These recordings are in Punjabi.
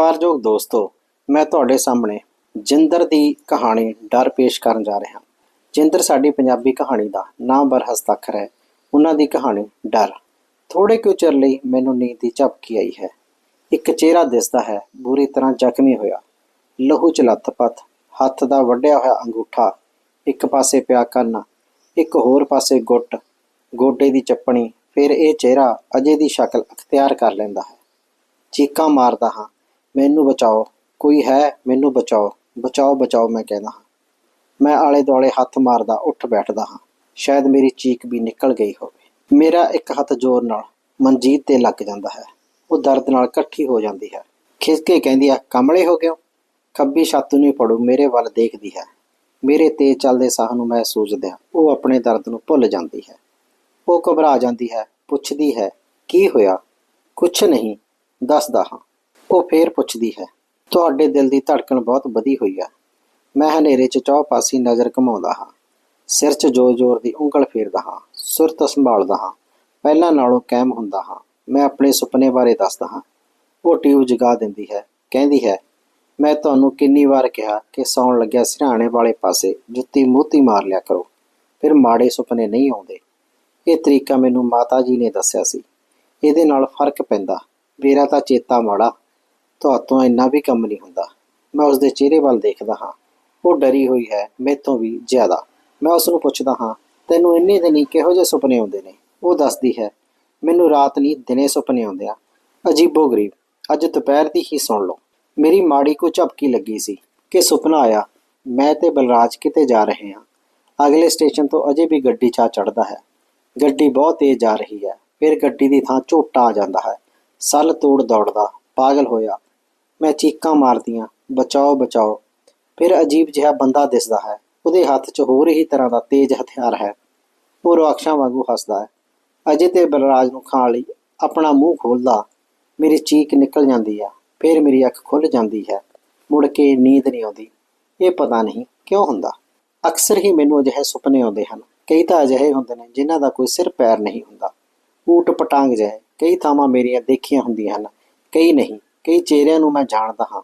ਸਤਿਕਾਰਯੋਗ ਦੋਸਤੋ, ਮੈਂ ਤੁਹਾਡੇ ਸਾਹਮਣੇ ਜਿੰਦਰ ਦੀ ਕਹਾਣੀ ਡਰ ਪੇਸ਼ ਕਰਨ ਜਾ ਰਿਹਾ ਜਿੰਦਰ ਸਾਡੀ ਪੰਜਾਬੀ ਕਹਾਣੀ ਦਾ ਨਾਮਵਰ ਹਸਤਾਖਰ ਹੈ। ਉਹਨਾਂ ਦੀ ਕਹਾਣੀ ਡਰ। ਥੋੜੇ ਕੁ ਚਿਰ ਲਈ ਮੈਨੂੰ ਨੀਂਦ ਦੀ ਝਪਕੀ ਆਈ ਹੈ। ਇੱਕ ਚਿਹਰਾ ਦਿਸਦਾ ਹੈ, ਬੁਰੀ ਤਰ੍ਹਾਂ ਜ਼ਖਮੀ ਹੋਇਆ। ਲਹੂ ਚ ਲੱਥਪੱਥ ਹੱਥ ਦਾ ਵੱਢਿਆ ਹੋਇਆ ਅੰਗੂਠਾ, ਇੱਕ ਪਾਸੇ ਪਿਆ ਕੰਨ, ਇੱਕ ਹੋਰ ਪਾਸੇ ਗੁੱਟ, ਗੋਡੇ ਦੀ ਚੱਪਣੀ, ਫਿਰ ਇਹ ਚਿਹਰਾ ਅਜੇ ਦੀ ਸ਼ਕਲ ਅਖਤਿਆਰ ਕਰ ਲੈਂਦਾ ਹੈ। ਚੀਕਾਂ ਮਾਰਦਾ ਹਾਂ। ਮੈਨੂੰ ਬਚਾਓ। ਕੋਈ ਹੈ, ਮੈਨੂੰ ਬਚਾਓ। ਬਚਾਓ ਬਚਾਓ ਮੈਂ ਕਹਿੰਦਾ ਹਾਂ। ਮੈਂ ਆਲੇ ਦੁਆਲੇ ਹੱਥ ਮਾਰਦਾ, ਉੱਠ ਬੈਠਦਾ ਹਾਂ। ਸ਼ਾਇਦ ਮੇਰੀ ਚੀਕ ਵੀ ਨਿਕਲ ਗਈ ਹੋਵੇ। ਮੇਰਾ ਇੱਕ ਹੱਥ ਜ਼ੋਰ ਨਾਲ ਮਨਜੀਤ ਤੇ ਲੱਗ ਜਾਂਦਾ ਹੈ। ਉਹ ਦਰਦ ਨਾਲ ਇਕੱਠੀ ਹੋ ਜਾਂਦੀ ਹੈ। ਖਿਸਕੇ ਕਹਿੰਦੀ ਆ ਕਮਲੇ ਹੋ ਗਿਓ? ਖੱਬੀ ਛੱਤ ਨੂੰ ਫੜੂ, ਮੇਰੇ ਵੱਲ ਦੇਖਦੀ ਹੈ। ਮੇਰੇ ਤੇਜ਼ ਚੱਲਦੇ ਸਾਹ ਨੂੰ ਮੈਂ ਸੋਚਦਿਆਂ ਉਹ ਆਪਣੇ ਦਰਦ ਨੂੰ ਭੁੱਲ ਜਾਂਦੀ ਹੈ। ਉਹ ਘਬਰਾ ਜਾਂਦੀ ਹੈ, ਪੁੱਛਦੀ ਹੈ, ਕੀ ਹੋਇਆ? ਕੁਛ ਨਹੀਂ, ਦੱਸਦਾ ਹਾਂ। ਉਹ ਫੇਰ ਪੁੱਛਦੀ ਹੈ, ਤੁਹਾਡੇ ਦਿਲ ਦੀ ਧੜਕਣ ਬਹੁਤ ਵਧੀ ਹੋਈ ਆ। ਮੈਂ ਹਨੇਰੇ 'ਚ ਚੌ ਪਾਸੀ ਨਜ਼ਰ ਘਮਾਉਂਦਾ ਹਾਂ। ਸਿਰ 'ਚ ਜ਼ੋਰ-ਜ਼ੋਰ ਦੀ ਉਂਗਲ ਫੇਰਦਾ ਹਾਂ ਸੁਰਤ ਸੰਭਾਲਦਾ ਹਾਂ। ਪਹਿਲਾਂ ਨਾਲੋਂ ਕਾਇਮ ਹੁੰਦਾ ਹਾਂ। ਮੈਂ ਆਪਣੇ ਸੁਪਨੇ ਬਾਰੇ ਦੱਸਦਾ ਹਾਂ। ਉਹ ਟਿਊਬ ਜਗਾ ਦਿੰਦੀ ਹੈ, ਕਹਿੰਦੀ ਹੈ, ਮੈਂ ਤੁਹਾਨੂੰ ਕਿੰਨੀ ਵਾਰ ਕਿਹਾ ਕਿ ਸੌਣ ਲੱਗਿਆ ਸਿਰਹਾਣੇ ਵਾਲੇ ਪਾਸੇ, ਜੁੱਤੀ ਮੋਤੀ ਮਾਰ ਲਿਆ ਕਰੋ। ਫਿਰ ਮਾੜੇ ਸੁਪਨੇ ਨਹੀਂ ਆਉਂਦੇ। ਇਹ ਤਰੀਕਾ ਮੈਨੂੰ ਮਾਤਾ ਜੀ ਨੇ ਦੱਸਿਆ ਸੀ। ਇਹਦੇ ਨਾਲ ਫ਼ਰਕ ਪੈਂਦਾ। ਮੇਰਾ ਤਾਂ ਚੇਤਾ ਮਾੜਾ ਤੁਹਾਤੋਂ ਇੰਨਾ ਵੀ ਕੰਮ ਨਹੀਂ ਹੁੰਦਾ। ਮੈਂ ਉਸ ਦੇ ਚਿਹਰੇ ਵੱਲ ਦੇਖਦਾ ਹਾਂ। ਉਹ ਡਰੀ ਹੋਈ ਹੈ, ਮੈਥੋਂ ਵੀ ਜ਼ਿਆਦਾ। ਮੈਂ ਉਸ ਨੂੰ ਪੁੱਛਦਾ ਹਾਂ, ਤੈਨੂੰ ਇੰਨੇ ਦਿਨੀ ਕਿਹੋ ਜਿਹੇ ਸੁਪਨੇ ਆਉਂਦੇ ਨੇ? ਉਹ ਦੱਸਦੀ ਹੈ, ਮੈਨੂੰ ਰਾਤ ਨਹੀਂ, ਦਿਨੇ ਸੁਪਨੇ ਆਉਂਦੇ ਆ। ਅਜੀਬੋ ਗਰੀਬ, ਅੱਜ ਦੁਪਹਿਰ ਦੀ ਹੀ ਸੁਣ ਲਓ। ਮੇਰੀ ਮਾੜੀ ਕੋ ਝਪਕੀ ਲੱਗੀ ਸੀ ਕਿ ਸੁਪਨਾ ਆਇਆ, ਮੈਂ ਤੇ ਬਲਰਾਜ ਕਿਤੇ ਜਾ ਰਹੇ ਹਾਂ। ਅਗਲੇ ਸਟੇਸ਼ਨ ਤੋਂ ਅਜੇ ਵੀ ਗੱਡੀ ਚਾ ਚੜਦਾ ਹੈ। ਗੱਡੀ ਬਹੁਤ ਤੇਜ਼ ਜਾ ਰਹੀ ਹੈ। ਫਿਰ ਗੱਡੀ ਦੀ ਥਾਂ ਝੋਟਾ ਆ ਜਾਂਦਾ ਹੈ। ਸੱਲ ਤੋੜ ਦੌੜਦਾ, ਪਾਗਲ ਹੋਇਆ ਮੈਂ ਚੀਕਾਂ ਮਾਰਦੀਆਂ, ਬਚਾਓ ਬਚਾਓ। ਫਿਰ ਅਜੀਬ ਜਿਹਾ ਬੰਦਾ ਦਿਸਦਾ ਹੈ। ਉਹਦੇ ਹੱਥ 'ਚ ਹੋਰ ਹੀ ਤਰ੍ਹਾਂ ਦਾ ਤੇਜ਼ ਹਥਿਆਰ ਹੈ। ਉਹ ਰਾਖਸ਼ਾਂ ਵਾਂਗੂ ਹੱਸਦਾ ਹੈ। ਅਜੇ ਤੇ ਬਲਰਾਜ ਨੂੰ ਖਾਣ ਲਈ ਆਪਣਾ ਮੂੰਹ ਖੋਲਦਾ ਮੇਰੀ ਚੀਕ ਨਿਕਲ ਜਾਂਦੀ ਆ, ਫਿਰ ਮੇਰੀ ਅੱਖ ਖੁੱਲ ਜਾਂਦੀ ਹੈ। ਮੁੜ ਕੇ ਨੀਂਦ ਨਹੀਂ ਆਉਂਦੀ। ਇਹ ਪਤਾ ਨਹੀਂ ਕਿਉਂ ਹੁੰਦਾ। ਅਕਸਰ ਹੀ ਮੈਨੂੰ ਅਜਿਹੇ ਸੁਪਨੇ ਆਉਂਦੇ ਹਨ। ਕਈ ਤਾਂ ਅਜਿਹੇ ਹੁੰਦੇ ਨੇ ਜਿਨ੍ਹਾਂ ਦਾ ਕੋਈ ਸਿਰ ਪੈਰ ਨਹੀਂ ਹੁੰਦਾ। ਊਟ ਪਟਾਂਗ ਜਿਹੇ ਕਈ ਥਾਵਾਂ ਮੇਰੀਆਂ ਦੇਖੀਆਂ ਹੁੰਦੀਆਂ ਹਨ, ਕਈ ਨਹੀਂ। ਕਈ ਚਿਹਰਿਆਂ ਨੂੰ ਮੈਂ ਜਾਣਦਾ ਹਾਂ,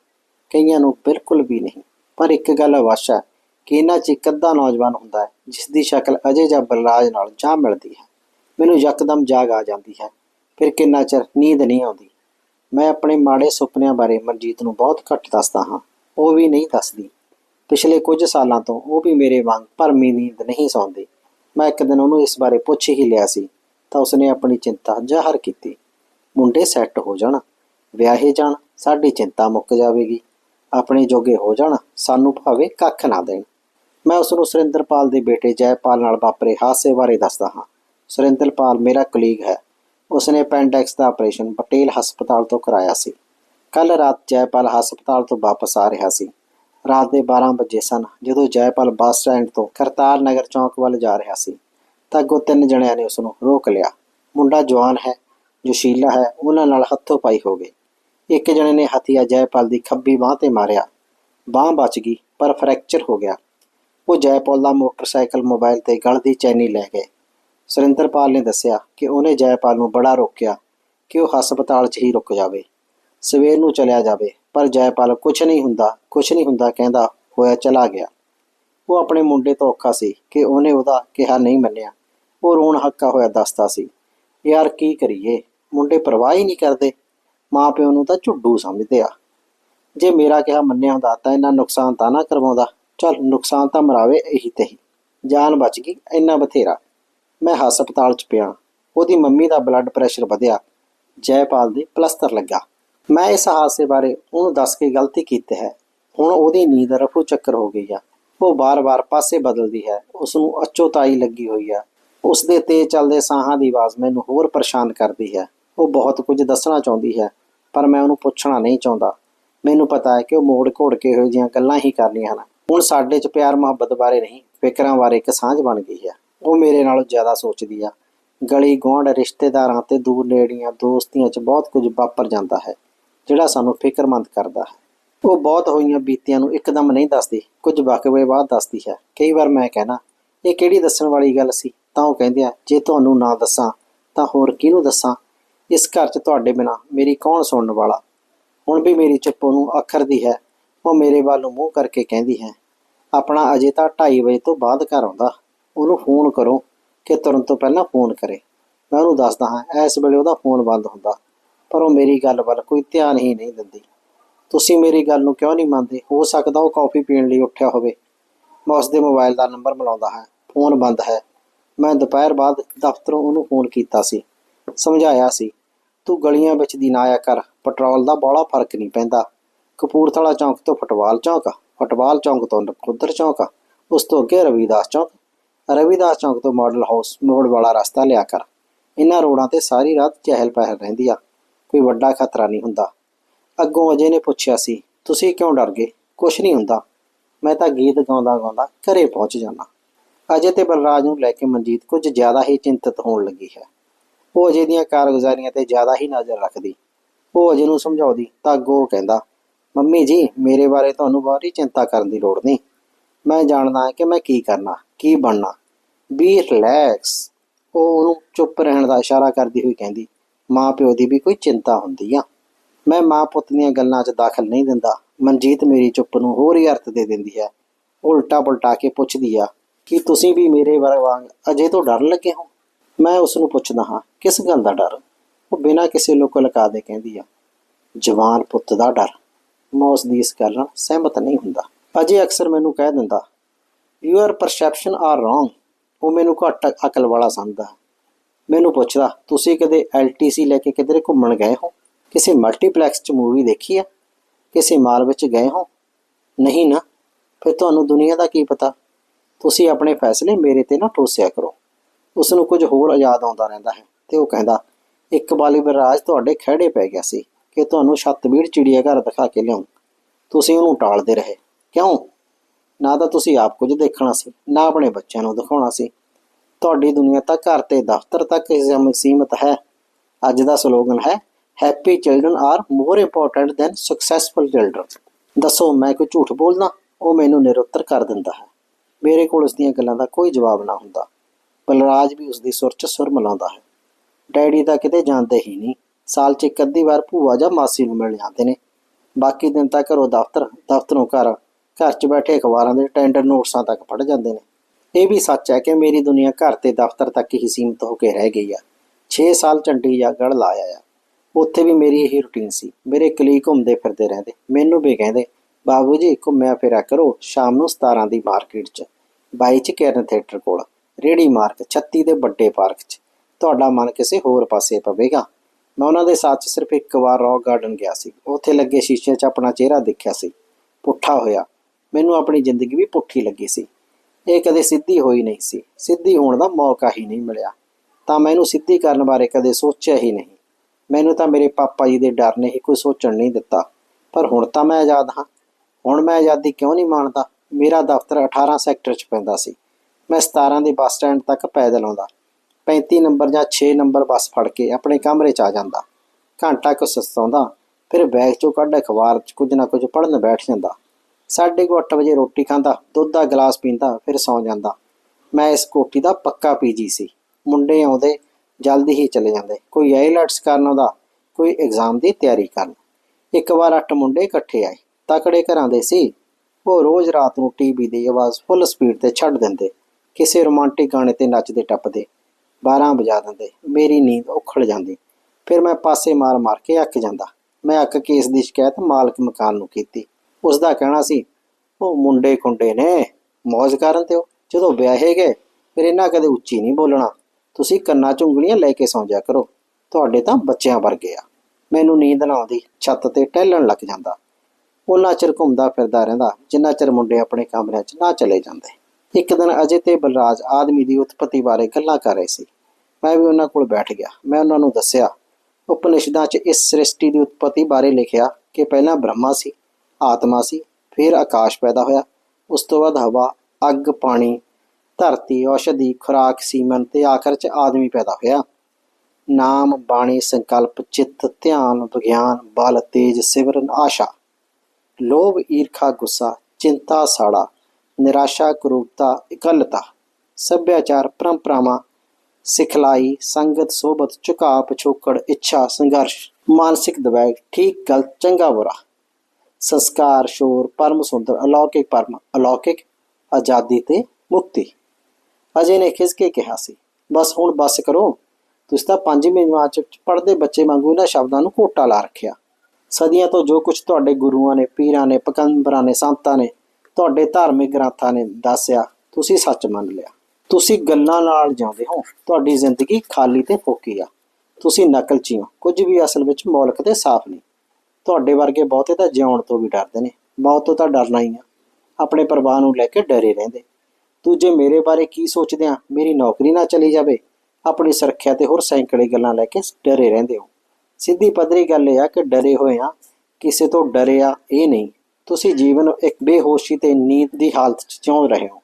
ਕਈਆਂ ਨੂੰ ਬਿਲਕੁਲ ਵੀ ਨਹੀਂ। ਪਰ ਇੱਕ ਗੱਲ ਅਵਸ਼ ਹੈ ਕਿ ਇਹਨਾਂ 'ਚ ਇੱਕ ਅੱਧਾ ਨੌਜਵਾਨ ਹੁੰਦਾ ਹੈ, ਜਿਸ ਦੀ ਸ਼ਕਲ ਅਜੇ ਜਾਂ ਬਲਰਾਜ ਨਾਲ ਜਾ ਮਿਲਦੀ ਹੈ। ਮੈਨੂੰ ਯਕਦਮ ਜਾਗ ਆ ਜਾਂਦੀ ਹੈ, ਫਿਰ ਕਿੰਨਾ ਚਿਰ ਨੀਂਦ ਨਹੀਂ ਆਉਂਦੀ। ਮੈਂ ਆਪਣੇ ਮਾੜੇ ਸੁਪਨਿਆਂ ਬਾਰੇ ਮਨਜੀਤ ਨੂੰ ਬਹੁਤ ਘੱਟ ਦੱਸਦਾ ਹਾਂ, ਉਹ ਵੀ ਨਹੀਂ ਦੱਸਦੀ। ਪਿਛਲੇ ਕੁਝ ਸਾਲਾਂ ਤੋਂ ਉਹ ਵੀ ਮੇਰੇ ਵਾਂਗ ਭਰਮੀ ਨੀਂਦ ਨਹੀਂ ਸੌਂਦੀ। ਮੈਂ ਇੱਕ ਦਿਨ ਉਹਨੂੰ ਇਸ ਬਾਰੇ ਪੁੱਛ ਹੀ ਲਿਆ ਸੀ, ਤਾਂ ਉਸਨੇ ਆਪਣੀ ਚਿੰਤਾ ਜ਼ਾਹਰ ਕੀਤੀ। ਮੁੰਡੇ ਸੈੱਟ ਹੋ ਜਾਣ। ਵਿਆਹੇ ਜਾਣ, ਸਾਡੀ ਚਿੰਤਾ ਮੁੱਕ ਜਾਵੇਗੀ। ਆਪਣੇ ਜੋਗੇ ਹੋ ਜਾਣ, ਸਾਨੂੰ ਭਾਵੇਂ ਕੱਖ ਨਾ ਦੇਣ। ਮੈਂ ਉਸ ਨੂੰ ਸੁਰਿੰਦਰਪਾਲ ਦੇ ਬੇਟੇ ਜੈਪਾਲ ਨਾਲ ਵਾਪਰੇ ਹਾਦਸੇ ਬਾਰੇ ਦੱਸਦਾ ਹਾਂ। ਸੁਰਿੰਦਰਪਾਲ ਮੇਰਾ ਕਲੀਗ ਹੈ। ਉਸਨੇ ਪੈਂਡੈਕਸ ਦਾ ਆਪਰੇਸ਼ਨ ਪਟੇਲ ਹਸਪਤਾਲ ਤੋਂ ਕਰਾਇਆ ਸੀ। ਕੱਲ ਰਾਤ ਜੈਪਾਲ ਹਸਪਤਾਲ ਤੋਂ ਵਾਪਸ ਆ ਰਿਹਾ ਸੀ। ਰਾਤ ਦੇ 12 ਵਜੇ ਸਨ, ਜਦੋਂ ਜੈਪਾਲ ਬੱਸ ਸਟੈਂਡ ਤੋਂ ਕਰਤਾਰ ਨਗਰ ਚੌਂਕ ਵੱਲ ਜਾ ਰਿਹਾ ਸੀ। ਤਾਂ ਅੱਗੋਂ ਤਿੰਨ ਜਣਿਆਂ ਨੇ ਉਸ ਨੂੰ ਰੋਕ ਲਿਆ। ਮੁੰਡਾ ਜਵਾਨ ਹੈ, ਜੋਸ਼ੀਲਾ ਹੈ, ਉਹਨਾਂ ਨਾਲ ਹੱਥੋਂ ਪਾਈ ਹੋ ਗਈ ਇੱਕ ਜਣੇ ਨੇ ਹਥਿਆ ਜੈਪਾਲ ਦੀ ਖੱਬੀ ਬਾਹ ਤੇ ਮਾਰਿਆ। ਬਾਹ ਬਚ ਗਈ, ਪਰ ਫ੍ਰੈਕਚਰ ਹੋ ਗਿਆ। ਉਹ ਜੈਪਾਲ ਦਾ ਮੋਟਰਸਾਈਕਲ ਮੋਬਾਈਲ ਤੇ ਗਲ ਦੀ ਚੈਨੀ ਲੈ ਗਏ। ਸੁਰਿੰਦਰਪਾਲ ਨੇ ਦੱਸਿਆ ਕਿ ਉਹਨੇ ਜੈਪਾਲ ਨੂੰ ਬੜਾ ਰੋਕਿਆ ਕਿ ਉਹ ਹਸਪਤਾਲ 'ਚ ਹੀ ਰੁਕ ਜਾਵੇ। ਸਵੇਰ ਨੂੰ ਚਲਿਆ ਜਾਵੇ, ਪਰ ਜੈਪਾਲ ਕੁਝ ਨਹੀਂ ਹੁੰਦਾ ਕੁਝ ਨਹੀਂ ਹੁੰਦਾ ਕਹਿੰਦਾ ਹੋਇਆ ਚਲਾ ਗਿਆ। ਉਹ ਆਪਣੇ ਮੁੰਡੇ ਤੋਂ ਔਖਾ ਸੀ ਕਿ ਉਹਨੇ ਉਹਦਾ ਕਿਹਾ ਨਹੀਂ ਮੰਨਿਆ। ਉਹ ਰੋਣ ਹੱਕਾ ਹੋਇਆ ਦੱਸਦਾ ਸੀ, ਯਾਰ ਕੀ ਕਰੀਏ? ਮੁੰਡੇ ਪਰਵਾਹ ਹੀ ਨਹੀਂ ਕਰਦੇ। ਮਾਂ ਪਿਓ ਨੂੰ ਤਾਂ ਝੁੱਡੂ ਸਮਝਦੇ ਆ। ਜੇ ਮੇਰਾ ਕਿਹਾ ਮੰਨਿਆ ਹੁੰਦਾ ਤਾਂ ਇੰਨਾ ਨੁਕਸਾਨ ਤਾਂ ਨਾ ਕਰਵਾਉਂਦਾ। ਚਲ ਨੁਕਸਾਨ ਤਾਂ ਮਰਾਵੇ ਇਹੀ ਤੇ ਹੀ। ਜਾਨ ਬਚ ਗਈ, ਇੰਨਾ ਬਥੇਰਾ। ਮੈਂ ਹਸਪਤਾਲ 'ਚ ਪਿਆ। ਉਹਦੀ ਮੰਮੀ ਦਾ ਬਲੱਡ ਪ੍ਰੈਸ਼ਰ ਵਧਿਆ। ਜੈਪਾਲ ਦੇ ਪਲਸਤਰ ਲੱਗਾ ਮੈਂ ਇਸ ਹਾਦਸੇ ਬਾਰੇ ਉਹਨੂੰ ਦੱਸ ਕੇ ਗਲਤੀ ਕੀਤੀ ਹੈ। ਹੁਣ ਉਹਦੀ ਨੀਂਦ ਰਫੂ ਚੱਕਰ ਹੋ ਗਈ ਆ। ਉਹ ਬਾਰ-ਬਾਰ ਪਾਸੇ ਬਦਲਦੀ ਹੈ। ਉਸ ਨੂੰ ਅਚੋਤਾਈ ਲੱਗੀ ਹੋਈ ਆ। ਉਸ ਦੇ ਤੇਜ਼ ਚੱਲਦੇ ਸਾਹਾਂ ਦੀ ਆਵਾਜ਼ ਮੈਨੂੰ ਹੋਰ ਪਰੇਸ਼ਾਨ ਕਰਦੀ ਹੈ। ਉਹ ਬਹੁਤ ਕੁਝ ਦੱਸਣਾ ਚਾਹੁੰਦੀ ਹੈ, ਪਰ ਮੈਂ ਉਹਨੂੰ ਪੁੱਛਣਾ ਨਹੀਂ ਚਾਹੁੰਦਾ। ਮੈਨੂੰ ਪਤਾ ਹੈ ਕਿ ਉਹ ਮੋੜ ਘੋੜ ਕੇ ਇਹੋ ਜਿਹੀਆਂ ਗੱਲਾਂ ਹੀ ਕਰਨੀਆਂ ਹਨ। ਹੁਣ ਸਾਡੇ 'ਚ ਪਿਆਰ ਮੁਹੱਬਤ ਬਾਰੇ ਨਹੀਂ, ਫਿਕਰਾਂ ਬਾਰੇ ਇੱਕ ਸਾਂਝ ਬਣ ਗਈ ਹੈ। ਉਹ ਮੇਰੇ ਨਾਲੋਂ ਜ਼ਿਆਦਾ ਸੋਚਦੀ ਆ। ਗਲੀ ਗੁਆਂਢ ਰਿਸ਼ਤੇਦਾਰਾਂ ਤੇ ਦੂਰ ਨੇੜੀਆਂ ਦੋਸਤੀਆਂ 'ਚ ਬਹੁਤ ਕੁਝ ਵਾਪਰ ਜਾਂਦਾ ਹੈ, ਜਿਹੜਾ ਸਾਨੂੰ ਫਿਕਰਮੰਦ ਕਰਦਾ ਹੈ। ਉਹ ਬਹੁਤ ਹੋਈਆਂ ਬੀਤੀਆਂ ਨੂੰ ਇੱਕਦਮ ਨਹੀਂ ਦੱਸਦੀ, ਕੁਝ ਵਕਵੇ ਬਾਅਦ ਦੱਸਦੀ ਹੈ। ਕਈ ਵਾਰ ਮੈਂ ਕਹਿਣਾ, ਇਹ ਕਿਹੜੀ ਦੱਸਣ ਵਾਲੀ ਗੱਲ ਸੀ? ਤਾਂ ਉਹ ਕਹਿੰਦੇ ਆ, ਜੇ ਤੁਹਾਨੂੰ ਨਾ ਦੱਸਾਂ, ਤਾਂ ਹੋਰ ਕਿਹਨੂੰ ਦੱਸਾਂ? ਇਸ ਘਰ 'ਚ ਤੁਹਾਡੇ ਬਿਨਾ ਮੇਰੀ ਕੌਣ ਸੁਣਨ ਵਾਲਾ? ਹੁਣ ਵੀ ਮੇਰੀ ਚੁੱਪ ਉਹਨੂੰ ਅੱਖਰਦੀ ਹੈ, ਉਹ ਮੇਰੇ ਵੱਲ ਨੂੰ ਮੂੰਹ ਕਰਕੇ ਕਹਿੰਦੀ ਹੈ, ਆਪਣਾ ਅਜੇ ਤਾਂ 2:30 ਵਜੇ ਤੋਂ ਬਾਅਦ ਘਰ ਆਉਂਦਾ। ਉਹਨੂੰ ਫੋਨ ਕਰੋ ਕਿ ਤੁਰਨ ਤੋਂ ਪਹਿਲਾਂ ਫੋਨ ਕਰੇ। ਮੈਂ ਉਹਨੂੰ ਦੱਸਦਾ ਹਾਂ, ਇਸ ਵੇਲੇ ਉਹਦਾ ਫੋਨ ਬੰਦ ਹੁੰਦਾ, ਪਰ ਉਹ ਮੇਰੀ ਗੱਲ ਵੱਲ ਕੋਈ ਧਿਆਨ ਹੀ ਨਹੀਂ ਦਿੰਦੀ। ਤੁਸੀਂ ਮੇਰੀ ਗੱਲ ਨੂੰ ਕਿਉਂ ਨਹੀਂ ਮੰਨਦੇ? ਹੋ ਸਕਦਾ ਉਹ ਕਾਫੀ ਪੀਣ ਲਈ ਉੱਠਿਆ ਹੋਵੇ। ਮੈਂ ਉਸਦੇ ਮੋਬਾਈਲ ਦਾ ਨੰਬਰ ਮਿਲਾਉਂਦਾ ਹਾਂ। ਫੋਨ ਬੰਦ ਹੈ। ਮੈਂ ਦੁਪਹਿਰ ਬਾਅਦ ਦਫ਼ਤਰੋਂ ਉਹਨੂੰ ਫੋਨ ਕੀਤਾ ਸੀ। ਸਮਝਾਇਆ ਸੀ। ਤੂੰ ਗਲੀਆਂ ਵਿੱਚ ਦੀ ਨਾ ਆਇਆ ਕਰ। ਪੈਟਰੋਲ ਦਾ ਬੜਾ ਫ਼ਰਕ ਨਹੀਂ ਪੈਂਦਾ। ਕਪੂਰਥਲਾ ਚੌਂਕ ਤੋਂ ਫਟਵਾਲ ਚੌਂਕ ਫਟਵਾਲ ਚੌਂਕ ਤੋਂ ਨਕੁੱਦਰ ਚੌਂਕ, ਉਸ ਤੋਂ ਅੱਗੇ ਰਵੀਦਾਸ ਚੌਂਕ। ਰਵੀਦਾਸ ਚੌਂਕ ਤੋਂ ਮਾਡਲ ਹਾਊਸ ਮੋੜ ਵਾਲਾ ਰਸਤਾ ਲਿਆ ਕਰ। ਇਹਨਾਂ ਰੋਡਾਂ ਤੇ ਸਾਰੀ ਰਾਤ ਚਹਿਲ ਪਹਿਲ ਰਹਿੰਦੀ ਆ। ਕੋਈ ਵੱਡਾ ਖਤਰਾ ਨਹੀਂ ਹੁੰਦਾ। ਅੱਗੋਂ ਅਜੇ ਨੇ ਪੁੱਛਿਆ ਸੀ, ਤੁਸੀਂ ਕਿਉਂ ਡਰ ਗਏ? ਕੁਛ ਨਹੀਂ ਹੁੰਦਾ। ਮੈਂ ਤਾਂ ਗੀਤ ਗਾਉਂਦਾ ਗਾਉਂਦਾ ਘਰੇ ਪਹੁੰਚ ਜਾਣਾ ਅਜੇ ਤੇ ਬਲਰਾਜ ਨੂੰ ਲੈ ਕੇ ਮਨਜੀਤ ਕੁਝ ਜ਼ਿਆਦਾ ਹੀ ਚਿੰਤਤ ਹੋਣ ਲੱਗੀ ਹੈ। ਉਹ ਅਜੇ ਦੀਆਂ ਕਾਰਗੁਜ਼ਾਰੀਆਂ ਤੇ ਜ਼ਿਆਦਾ ਹੀ ਨਜ਼ਰ ਰੱਖਦੀ। ਉਹ ਅਜੇ ਨੂੰ ਸਮਝਾਉਂਦੀ ਤਾਂ ਅੱਗੋਂ ਉਹ ਕਹਿੰਦਾ, ਮੰਮੀ ਜੀ, ਮੇਰੇ ਬਾਰੇ ਤੁਹਾਨੂੰ ਬਾਹਰੀ ਚਿੰਤਾ ਕਰਨ ਦੀ ਲੋੜ ਨਹੀਂ। ਮੈਂ ਜਾਣਦਾ ਹਾਂ ਕਿ ਮੈਂ ਕੀ ਕਰਨਾ, ਕੀ ਬਣਨਾ। Be relax. ਉਹ ਉਹਨੂੰ ਚੁੱਪ ਰਹਿਣ ਦਾ ਇਸ਼ਾਰਾ ਕਰਦੀ ਹੋਈ ਕਹਿੰਦੀ, ਮਾਂ ਪਿਓ ਦੀ ਵੀ ਕੋਈ ਚਿੰਤਾ ਹੁੰਦੀ ਆ। ਮੈਂ ਮਾਂ ਪੁੱਤ ਦੀਆਂ ਗੱਲਾਂ 'ਚ ਦਾਖਲ ਨਹੀਂ ਦਿੰਦਾ। ਮਨਜੀਤ ਮੇਰੀ ਚੁੱਪ ਨੂੰ ਹੋਰ ਹੀ ਅਰਥ ਦੇ ਦਿੰਦੀ ਹੈ। ਉਲਟਾ ਪਲਟਾ ਕੇ ਪੁੱਛਦੀ ਆ, ਕਿ ਤੁਸੀਂ ਵੀ ਮੇਰੇ ਵਰ ਵਾਂਗ ਅਜੇ ਤੋਂ ਡਰਨ ਲੱਗੇ ਹੋ? ਮੈਂ ਉਸ ਨੂੰ ਪੁੱਛਦਾ ਹਾਂ, ਕਿਸ ਗੱਲ ਦਾ ਡਰ? ਉਹ ਬਿਨਾਂ ਕਿਸੇ ਲੋਕ ਲਕਾ ਦੇ ਕਹਿੰਦੀ ਆ, ਜਵਾਨ ਪੁੱਤ ਦਾ ਡਰ। ਮੈਂ ਉਸ ਦੀ ਇਸ ਗੱਲ ਨਾਲ ਸਹਿਮਤ ਨਹੀਂ ਹੁੰਦਾ। ਅਜੇ ਅਕਸਰ ਮੈਨੂੰ ਕਹਿ ਦਿੰਦਾ ਯੂਅਰ ਪਰਸੈਪਸ਼ਨ ਆਰ ਰੋਂਗ ਉਹ ਮੈਨੂੰ ਘੱਟ ਅਕਲ ਵਾਲਾ ਸਮਝਦਾ। ਮੈਨੂੰ ਪੁੱਛਦਾ, ਤੁਸੀਂ ਕਦੇ ਐਲਟੀਸੀ ਲੈ ਕੇ ਕਿਧਰੇ ਘੁੰਮਣ ਗਏ ਹੋ? ਕਿਸੇ ਮਲਟੀਪਲੈਕਸ 'ਚ ਮੂਵੀ ਦੇਖੀ ਆ? ਕਿਸੇ ਮਾਲ ਵਿੱਚ ਗਏ ਹੋ? ਨਹੀਂ ਨਾ, ਫਿਰ ਤੁਹਾਨੂੰ ਦੁਨੀਆ ਦਾ ਕੀ ਪਤਾ? ਤੁਸੀਂ ਆਪਣੇ ਫੈਸਲੇ ਮੇਰੇ ਤੇ ਨਾ ਠੋਸਿਆ ਕਰੋ। ਉਸ ਨੂੰ ਕੁਝ ਹੋਰ ਆਯਾਦ ਆਉਂਦਾ ਰਹਿੰਦਾ ਹੈ ਤੇ ਉਹ ਕਹਿੰਦਾ, ਇੱਕ ਵਾਲੀ ਰਾਜ ਤੁਹਾਡੇ ਖਿਹੜੇ ਪੈ ਗਿਆ ਸੀ ਕਿ ਤੁਹਾਨੂੰ ਛੱਤਬੀੜ ਚਿੜੀਆ ਘਰ ਦਿਖਾ ਕੇ ਲਿਆਉਂ। ਤੁਸੀਂ ਉਹਨੂੰ ਟਾਲਦੇ ਰਹੇ। ਕਿਉਂ? ਨਾ ਤਾਂ ਤੁਸੀਂ ਆਪ ਕੁਝ ਦੇਖਣਾ ਸੀ, ਨਾ ਆਪਣੇ ਬੱਚਿਆਂ ਨੂੰ ਦਿਖਾਉਣਾ ਸੀ। ਤੁਹਾਡੀ ਦੁਨੀਆ ਤਾਂ ਘਰ ਤੇ ਦਫ਼ਤਰ ਤੱਕ ਸੀਮਤ ਹੈ। ਅੱਜ ਦਾ ਸਲੋਗਨ ਹੈ happy children are more important than successful children ਦੱਸੋ, ਮੈਂ ਕੋਈ ਝੂਠ ਬੋਲਦਾ? ਉਹ ਮੈਨੂੰ ਨਿਰੁੱਤਰ ਕਰ ਦਿੰਦਾ ਹੈ। ਮੇਰੇ ਕੋਲ ਉਸ ਦੀਆਂ ਗੱਲਾਂ ਦਾ ਕੋਈ ਜਵਾਬ ਨਾ ਹੁੰਦਾ। ਬਲਰਾਜ ਵੀ ਉਸ ਦੀ ਸੁਰ 'ਚ ਸੁਰ ਮਿਲਾਉਂਦਾ ਹੈ। ਡੈਡੀ ਤਾਂ ਕਿਤੇ ਜਾਂਦੇ ਹੀ ਨਹੀਂ। ਸਾਲ 'ਚ ਇੱਕ ਅੱਧੀ ਵਾਰ ਭੂਆ ਜਾਂ ਮਾਸੀ ਨੂੰ ਮਿਲ ਜਾਂਦੇ ਨੇ। ਬਾਕੀ ਦਿਨ ਤਾਂ ਘਰੋਂ ਦਫ਼ਤਰ, ਦਫ਼ਤਰੋਂ ਘਰ ਘਰ 'ਚ ਬੈਠੇ ਅਖਬਾਰਾਂ ਦੇ ਟੈਂਡਰ ਨੋਟਸਾਂ ਤੱਕ ਪੜ ਜਾਂਦੇ ਨੇ। ਇਹ ਵੀ ਸੱਚ ਹੈ ਕਿ ਮੇਰੀ ਦੁਨੀਆ ਘਰ ਤੇ ਦਫ਼ਤਰ ਤੱਕ ਹੀ ਸੀਮਿਤ ਹੋ ਕੇ ਰਹਿ ਗਈ ਆ। 6 ਸਾਲ ਚੰਡੀਗੜ੍ਹ ਲਾਇਆ ਆ। ਉੱਥੇ ਵੀ ਮੇਰੀ ਇਹੀ ਰੁਟੀਨ ਸੀ। ਮੇਰੇ ਕਲੀਗ ਘੁੰਮਦੇ ਫਿਰਦੇ ਰਹਿੰਦੇ। ਮੈਨੂੰ ਵੀ ਕਹਿੰਦੇ, ਬਾਬੂ ਜੀ ਘੁੰਮਿਆ ਫਿਰਿਆ ਕਰੋ ਸ਼ਾਮ ਨੂੰ 17 ਦੀ ਮਾਰਕੀਟ 'ਚ, ਬਾਈ 'ਚ ਕਿਰਨ ਥੀਏਟਰ ਕੋਲ। ਰੇੜੀ ਮਾਰਕ 36 ਦੇ ਵੱਡੇ ਪਾਰਕ 'ਚ। ਤੁਹਾਡਾ ਮਨ ਕਿਸੇ ਹੋਰ ਪਾਸੇ ਪਵੇਗਾ। ਮੈਂ ਉਹਨਾਂ ਦੇ ਸਾਥ ਸਿਰਫ ਇੱਕ ਵਾਰ ਰੌਕ ਗਾਰਡਨ ਗਿਆ ਸੀ। ਉੱਥੇ ਲੱਗੇ ਸ਼ੀਸ਼ੇ 'ਚ ਆਪਣਾ ਚਿਹਰਾ ਦੇਖਿਆ ਸੀ। ਪੁੱਠਾ ਹੋਇਆ। ਮੈਨੂੰ ਆਪਣੀ ਜ਼ਿੰਦਗੀ ਵੀ ਪੁੱਠੀ ਲੱਗੀ ਸੀ। ਇਹ ਕਦੇ ਸਿੱਧੀ ਹੋਈ ਨਹੀਂ ਸੀ। ਸਿੱਧੀ ਹੋਣ ਦਾ ਮੌਕਾ ਹੀ ਨਹੀਂ ਮਿਲਿਆ। ਤਾਂ ਮੈਂ ਇਹਨੂੰ ਸਿੱਧੀ ਕਰਨ ਬਾਰੇ ਕਦੇ ਸੋਚਿਆ ਹੀ ਨਹੀਂ। ਮੈਨੂੰ ਤਾਂ ਮੇਰੇ ਪਾਪਾ ਜੀ ਦੇ ਡਰ ਨੇ ਹੀ ਕੋਈ ਸੋਚਣ ਨਹੀਂ ਦਿੱਤਾ। ਪਰ ਹੁਣ ਤਾਂ ਮੈਂ ਆਜ਼ਾਦ ਹਾਂ। ਹੁਣ ਮੈਂ ਆਜ਼ਾਦੀ ਕਿਉਂ ਨਹੀਂ ਮਾਣਦਾ? ਮੇਰਾ ਦਫ਼ਤਰ 18 ਸੈਕਟਰ 'ਚ ਪੈਂਦਾ ਸੀ। ਮੈਂ 17 ਦੇ ਬੱਸ ਸਟੈਂਡ ਤੱਕ ਪੈਦਲ ਆਉਂਦਾ। 35 ਨੰਬਰ ਜਾਂ 6 ਨੰਬਰ ਬੱਸ ਫੜ ਕੇ ਆਪਣੇ ਕਮਰੇ 'ਚ ਆ ਜਾਂਦਾ। ਘੰਟਾ ਕੁ ਸਸਤਾਉਂਦਾ ਫਿਰ ਬੈਗ 'ਚੋਂ ਕੱਢ ਅਖਬਾਰ 'ਚ ਕੁਝ ਨਾ ਕੁਝ ਪੜ੍ਹਨ ਬੈਠ ਜਾਂਦਾ। ਸਾਢੇ ਕੁ ਅੱਠ ਵਜੇ ਰੋਟੀ ਖਾਂਦਾ, ਦੁੱਧ ਦਾ ਗਲਾਸ ਪੀਂਦਾ, ਫਿਰ ਸੌਂ ਜਾਂਦਾ। ਮੈਂ ਇਸ ਕੋਠੀ ਦਾ ਪੱਕਾ ਪੀਜੀ ਸੀ। ਮੁੰਡੇ ਆਉਂਦੇ, ਜਲਦੀ ਹੀ ਚਲੇ ਜਾਂਦੇ। ਕੋਈ ਆਈਲਟਸ ਕਰਨ ਆਉਂਦਾ, ਕੋਈ ਐਗਜ਼ਾਮ ਦੀ ਤਿਆਰੀ ਕਰਨ। ਇੱਕ ਵਾਰ ਅੱਠ ਮੁੰਡੇ ਇਕੱਠੇ ਆਏ। ਤਕੜੇ ਘਰਾਂ ਦੇ ਸੀ। ਉਹ ਰੋਜ਼ ਰਾਤ ਨੂੰ ਟੀਵੀ ਦੀ ਆਵਾਜ਼ ਫੁੱਲ ਸਪੀਡ ਤੇ ਛੱਡ ਦਿੰਦੇ। ਕਿਸੇ ਰੋਮਾਂਟਿਕ ਗਾਣੇ ਤੇ ਨੱਚਦੇ ਟੱਪਦੇ 12 ਵਜਾ ਦਿੰਦੇ, ਮੇਰੀ ਨੀਂਦ ਉਖੜ ਜਾਂਦੀ। ਫਿਰ ਮੈਂ ਪਾਸੇ ਮਾਰ ਮਾਰ ਕੇ ਅੱਕ ਜਾਂਦਾ। ਮੈਂ ਅੱਕ ਕੇ ਇਸ ਦੀ ਸ਼ਿਕਾਇਤ ਮਾਲਕ ਮਕਾਨ ਨੂੰ ਕੀਤੀ। ਉਸ ਦਾ ਕਹਿਣਾ ਸੀ, ਉਹ ਮੁੰਡੇ ਖੁੰਡੇ ਨੇ, ਮੌਜ ਕਰਨ ਤੇ ਜਦੋਂ ਵਿਆਹੇ ਗਏ, ਫਿਰ ਇਹਨਾਂ ਕਦੇ ਉੱਚੀ ਨਹੀਂ ਬੋਲਣਾ। ਤੁਸੀਂ ਕੰਨਾਂ 'ਚ ਉਂਗਲੀਆਂ ਲੈ ਕੇ ਸੌਂ ਜਾ ਕਰੋ। ਤੁਹਾਡੇ ਤਾਂ ਬੱਚਿਆਂ ਵਰਗੇ ਆ। ਮੈਨੂੰ ਨੀਂਦ ਨਾ ਆਉਂਦੀ, ਛੱਤ ਤੇ ਟਹਿਲਣ ਲੱਗ ਜਾਂਦਾ। ਉਹਨਾਂ ਚਿਰ ਘੁੰਮਦਾ ਫਿਰਦਾ ਰਹਿੰਦਾ, ਜਿੰਨਾ ਚਿਰ ਮੁੰਡੇ ਆਪਣੇ ਕਮਰਿਆਂ 'ਚ ਨਾ ਚਲੇ ਜਾਂਦੇ। ਇੱਕ ਦਿਨ ਅਜੇ ਤੇ ਬਲਰਾਜ ਆਦਮੀ ਦੀ ਉਤਪਤੀ ਬਾਰੇ ਗੱਲਾਂ ਕਰ ਰਹੇ ਸੀ। ਮੈਂ ਵੀ ਉਹਨਾਂ ਕੋਲ ਬੈਠ ਗਿਆ। ਮੈਂ ਉਹਨਾਂ ਨੂੰ ਦੱਸਿਆ, ਉਪਨਿਸ਼ਦਾਂ 'ਚ ਇਸ ਸ੍ਰਿਸ਼ਟੀ ਦੀ ਉਤਪਤੀ ਬਾਰੇ ਲਿਖਿਆ ਕਿ ਪਹਿਲਾਂ ਬ੍ਰਹਮਾ ਸੀ, ਆਤਮਾ ਸੀ, ਫਿਰ ਆਕਾਸ਼ ਪੈਦਾ ਹੋਇਆ। ਉਸ ਤੋਂ ਬਾਅਦ ਹਵਾ, ਅੱਗ, ਪਾਣੀ, ਧਰਤੀ, ਔਸ਼ਧੀ, ਖੁਰਾਕ, ਸੀਮਨ ਤੇ ਆਖਰ 'ਚ ਆਦਮੀ ਪੈਦਾ ਹੋਇਆ। ਨਾਮ, ਬਾਣੀ, ਸੰਕਲਪ, ਚਿੱਤ, ਧਿਆਨ, ਵਿਗਿਆਨ, ਬਲ, ਤੇਜ, ਸਿਮਰਨ, ਆਸ਼ਾ। ਲੋਭ, ਈਰਖਾ, ਗੁੱਸਾ, ਚਿੰਤਾ, ਸਾੜਾ। ਨਿਰਾਸ਼ਾ ਕਰੂਪਤਾ ਇਕੱਲਤਾ, ਸੱਭਿਆਚਾਰ, ਪਰੰਪਰਾਵਾਂ, ਸਿਖਲਾਈ, ਸੰਗਤ ਸੋਬਤ ਝੁਕਾਅ, ਪਿਛੋਕੜ, ਇੱਛਾ, ਸੰਘਰਸ਼, ਮਾਨਸਿਕ ਦਬਾਅ, ਠੀਕ, ਗਲਤ, ਚੰਗਾ, ਬੁਰਾ, ਸੰਸਕਾਰ, ਸ਼ੋਰ, ਪਰਮ, ਸੁੰਦਰ, ਅਲੌਕਿਕ, ਪਰਮ, ਅਲੌਕਿਕ, ਆਜ਼ਾਦੀ ਤੇ ਮੁਕਤੀ। ਅਜੇ ਨੇ ਖਿਸ ਕੇ ਕਿਹਾ ਸੀ, ਬਸ ਹੁਣ ਬਸ ਕਰੋ। ਤੁਸੀਂ ਤਾਂ ਪੰਜਵੀਂ ਜਮਾਤ ਚ ਪੜ੍ਹਦੇ ਬੱਚੇ ਵਾਂਗੂ ਇਹਨਾਂ ਸ਼ਬਦਾਂ ਨੂੰ ਕੋਟਾ ਲਾ ਰੱਖਿਆ। ਸਦੀਆਂ ਤੋਂ ਜੋ ਕੁਝ ਤੁਹਾਡੇ ਗੁਰੂਆਂ ਨੇ, ਪੀਰਾਂ ਨੇ ਪਕੰਬਰਾਂ ਨੇ, ਸੰਤਾਂ ਨੇ ਤੁਹਾਡੇ ਧਾਰਮਿਕ ਗ੍ਰੰਥਾਂ ਨੇ ਦੱਸਿਆ, ਤੁਸੀਂ ਸੱਚ ਮੰਨ ਲਿਆ। ਤੁਸੀਂ ਗੱਲਾਂ ਨਾਲ ਜਾਂਦੇ ਹੋ, ਤੁਹਾਡੀ ਜ਼ਿੰਦਗੀ ਖਾਲੀ ਤੇ ਫੋਕੀ ਆ। ਤੁਸੀਂ ਨਕਲਚੀ ਹੋ ਕੁਝ ਵੀ ਅਸਲ ਵਿੱਚ ਮੌਲਕ ਤੇ ਸਾਫ਼ ਨਹੀਂ। ਤੁਹਾਡੇ ਵਰਗੇ ਬਹੁਤੇ ਤਾਂ ਜਿਉਣ ਤੋਂ ਵੀ ਡਰਦੇ ਨੇ ਮੌਤ ਤੋਂ ਤਾਂ ਡਰਨਾ ਹੀ ਆ। ਆਪਣੇ ਪਰਿਵਾਰ ਨੂੰ ਲੈ ਕੇ ਡਰੇ ਰਹਿੰਦੇ। ਦੂਜੇ ਮੇਰੇ ਬਾਰੇ ਕੀ ਸੋਚਦੇ ਆ? ਮੇਰੀ ਨੌਕਰੀ ਨਾ ਚਲੀ ਜਾਵੇ। ਆਪਣੀ ਸੁਰੱਖਿਆ ਤੇ ਹੋਰ ਸੈਂਕੜੇ ਗੱਲਾਂ ਲੈ ਕੇ ਡਰੇ ਰਹਿੰਦੇ ਹੋ। ਸਿੱਧੀ ਪੱਧਰੀ ਗੱਲ ਇਹ ਆ ਕਿ ਡਰੇ ਹੋਏ ਆ, ਕਿਸੇ ਤੋਂ ਡਰੇ ਆ, ਇਹ ਨਹੀਂ। ਤੁਸੀਂ ਜੀਵਨ ਇੱਕ ਬੇਹੋਸ਼ੀ ਤੇ ਨੀਂਦ ਦੀ ਹਾਲਤ 'ਚ ਜਿਉਂ ਰਹੇ ਹੋ।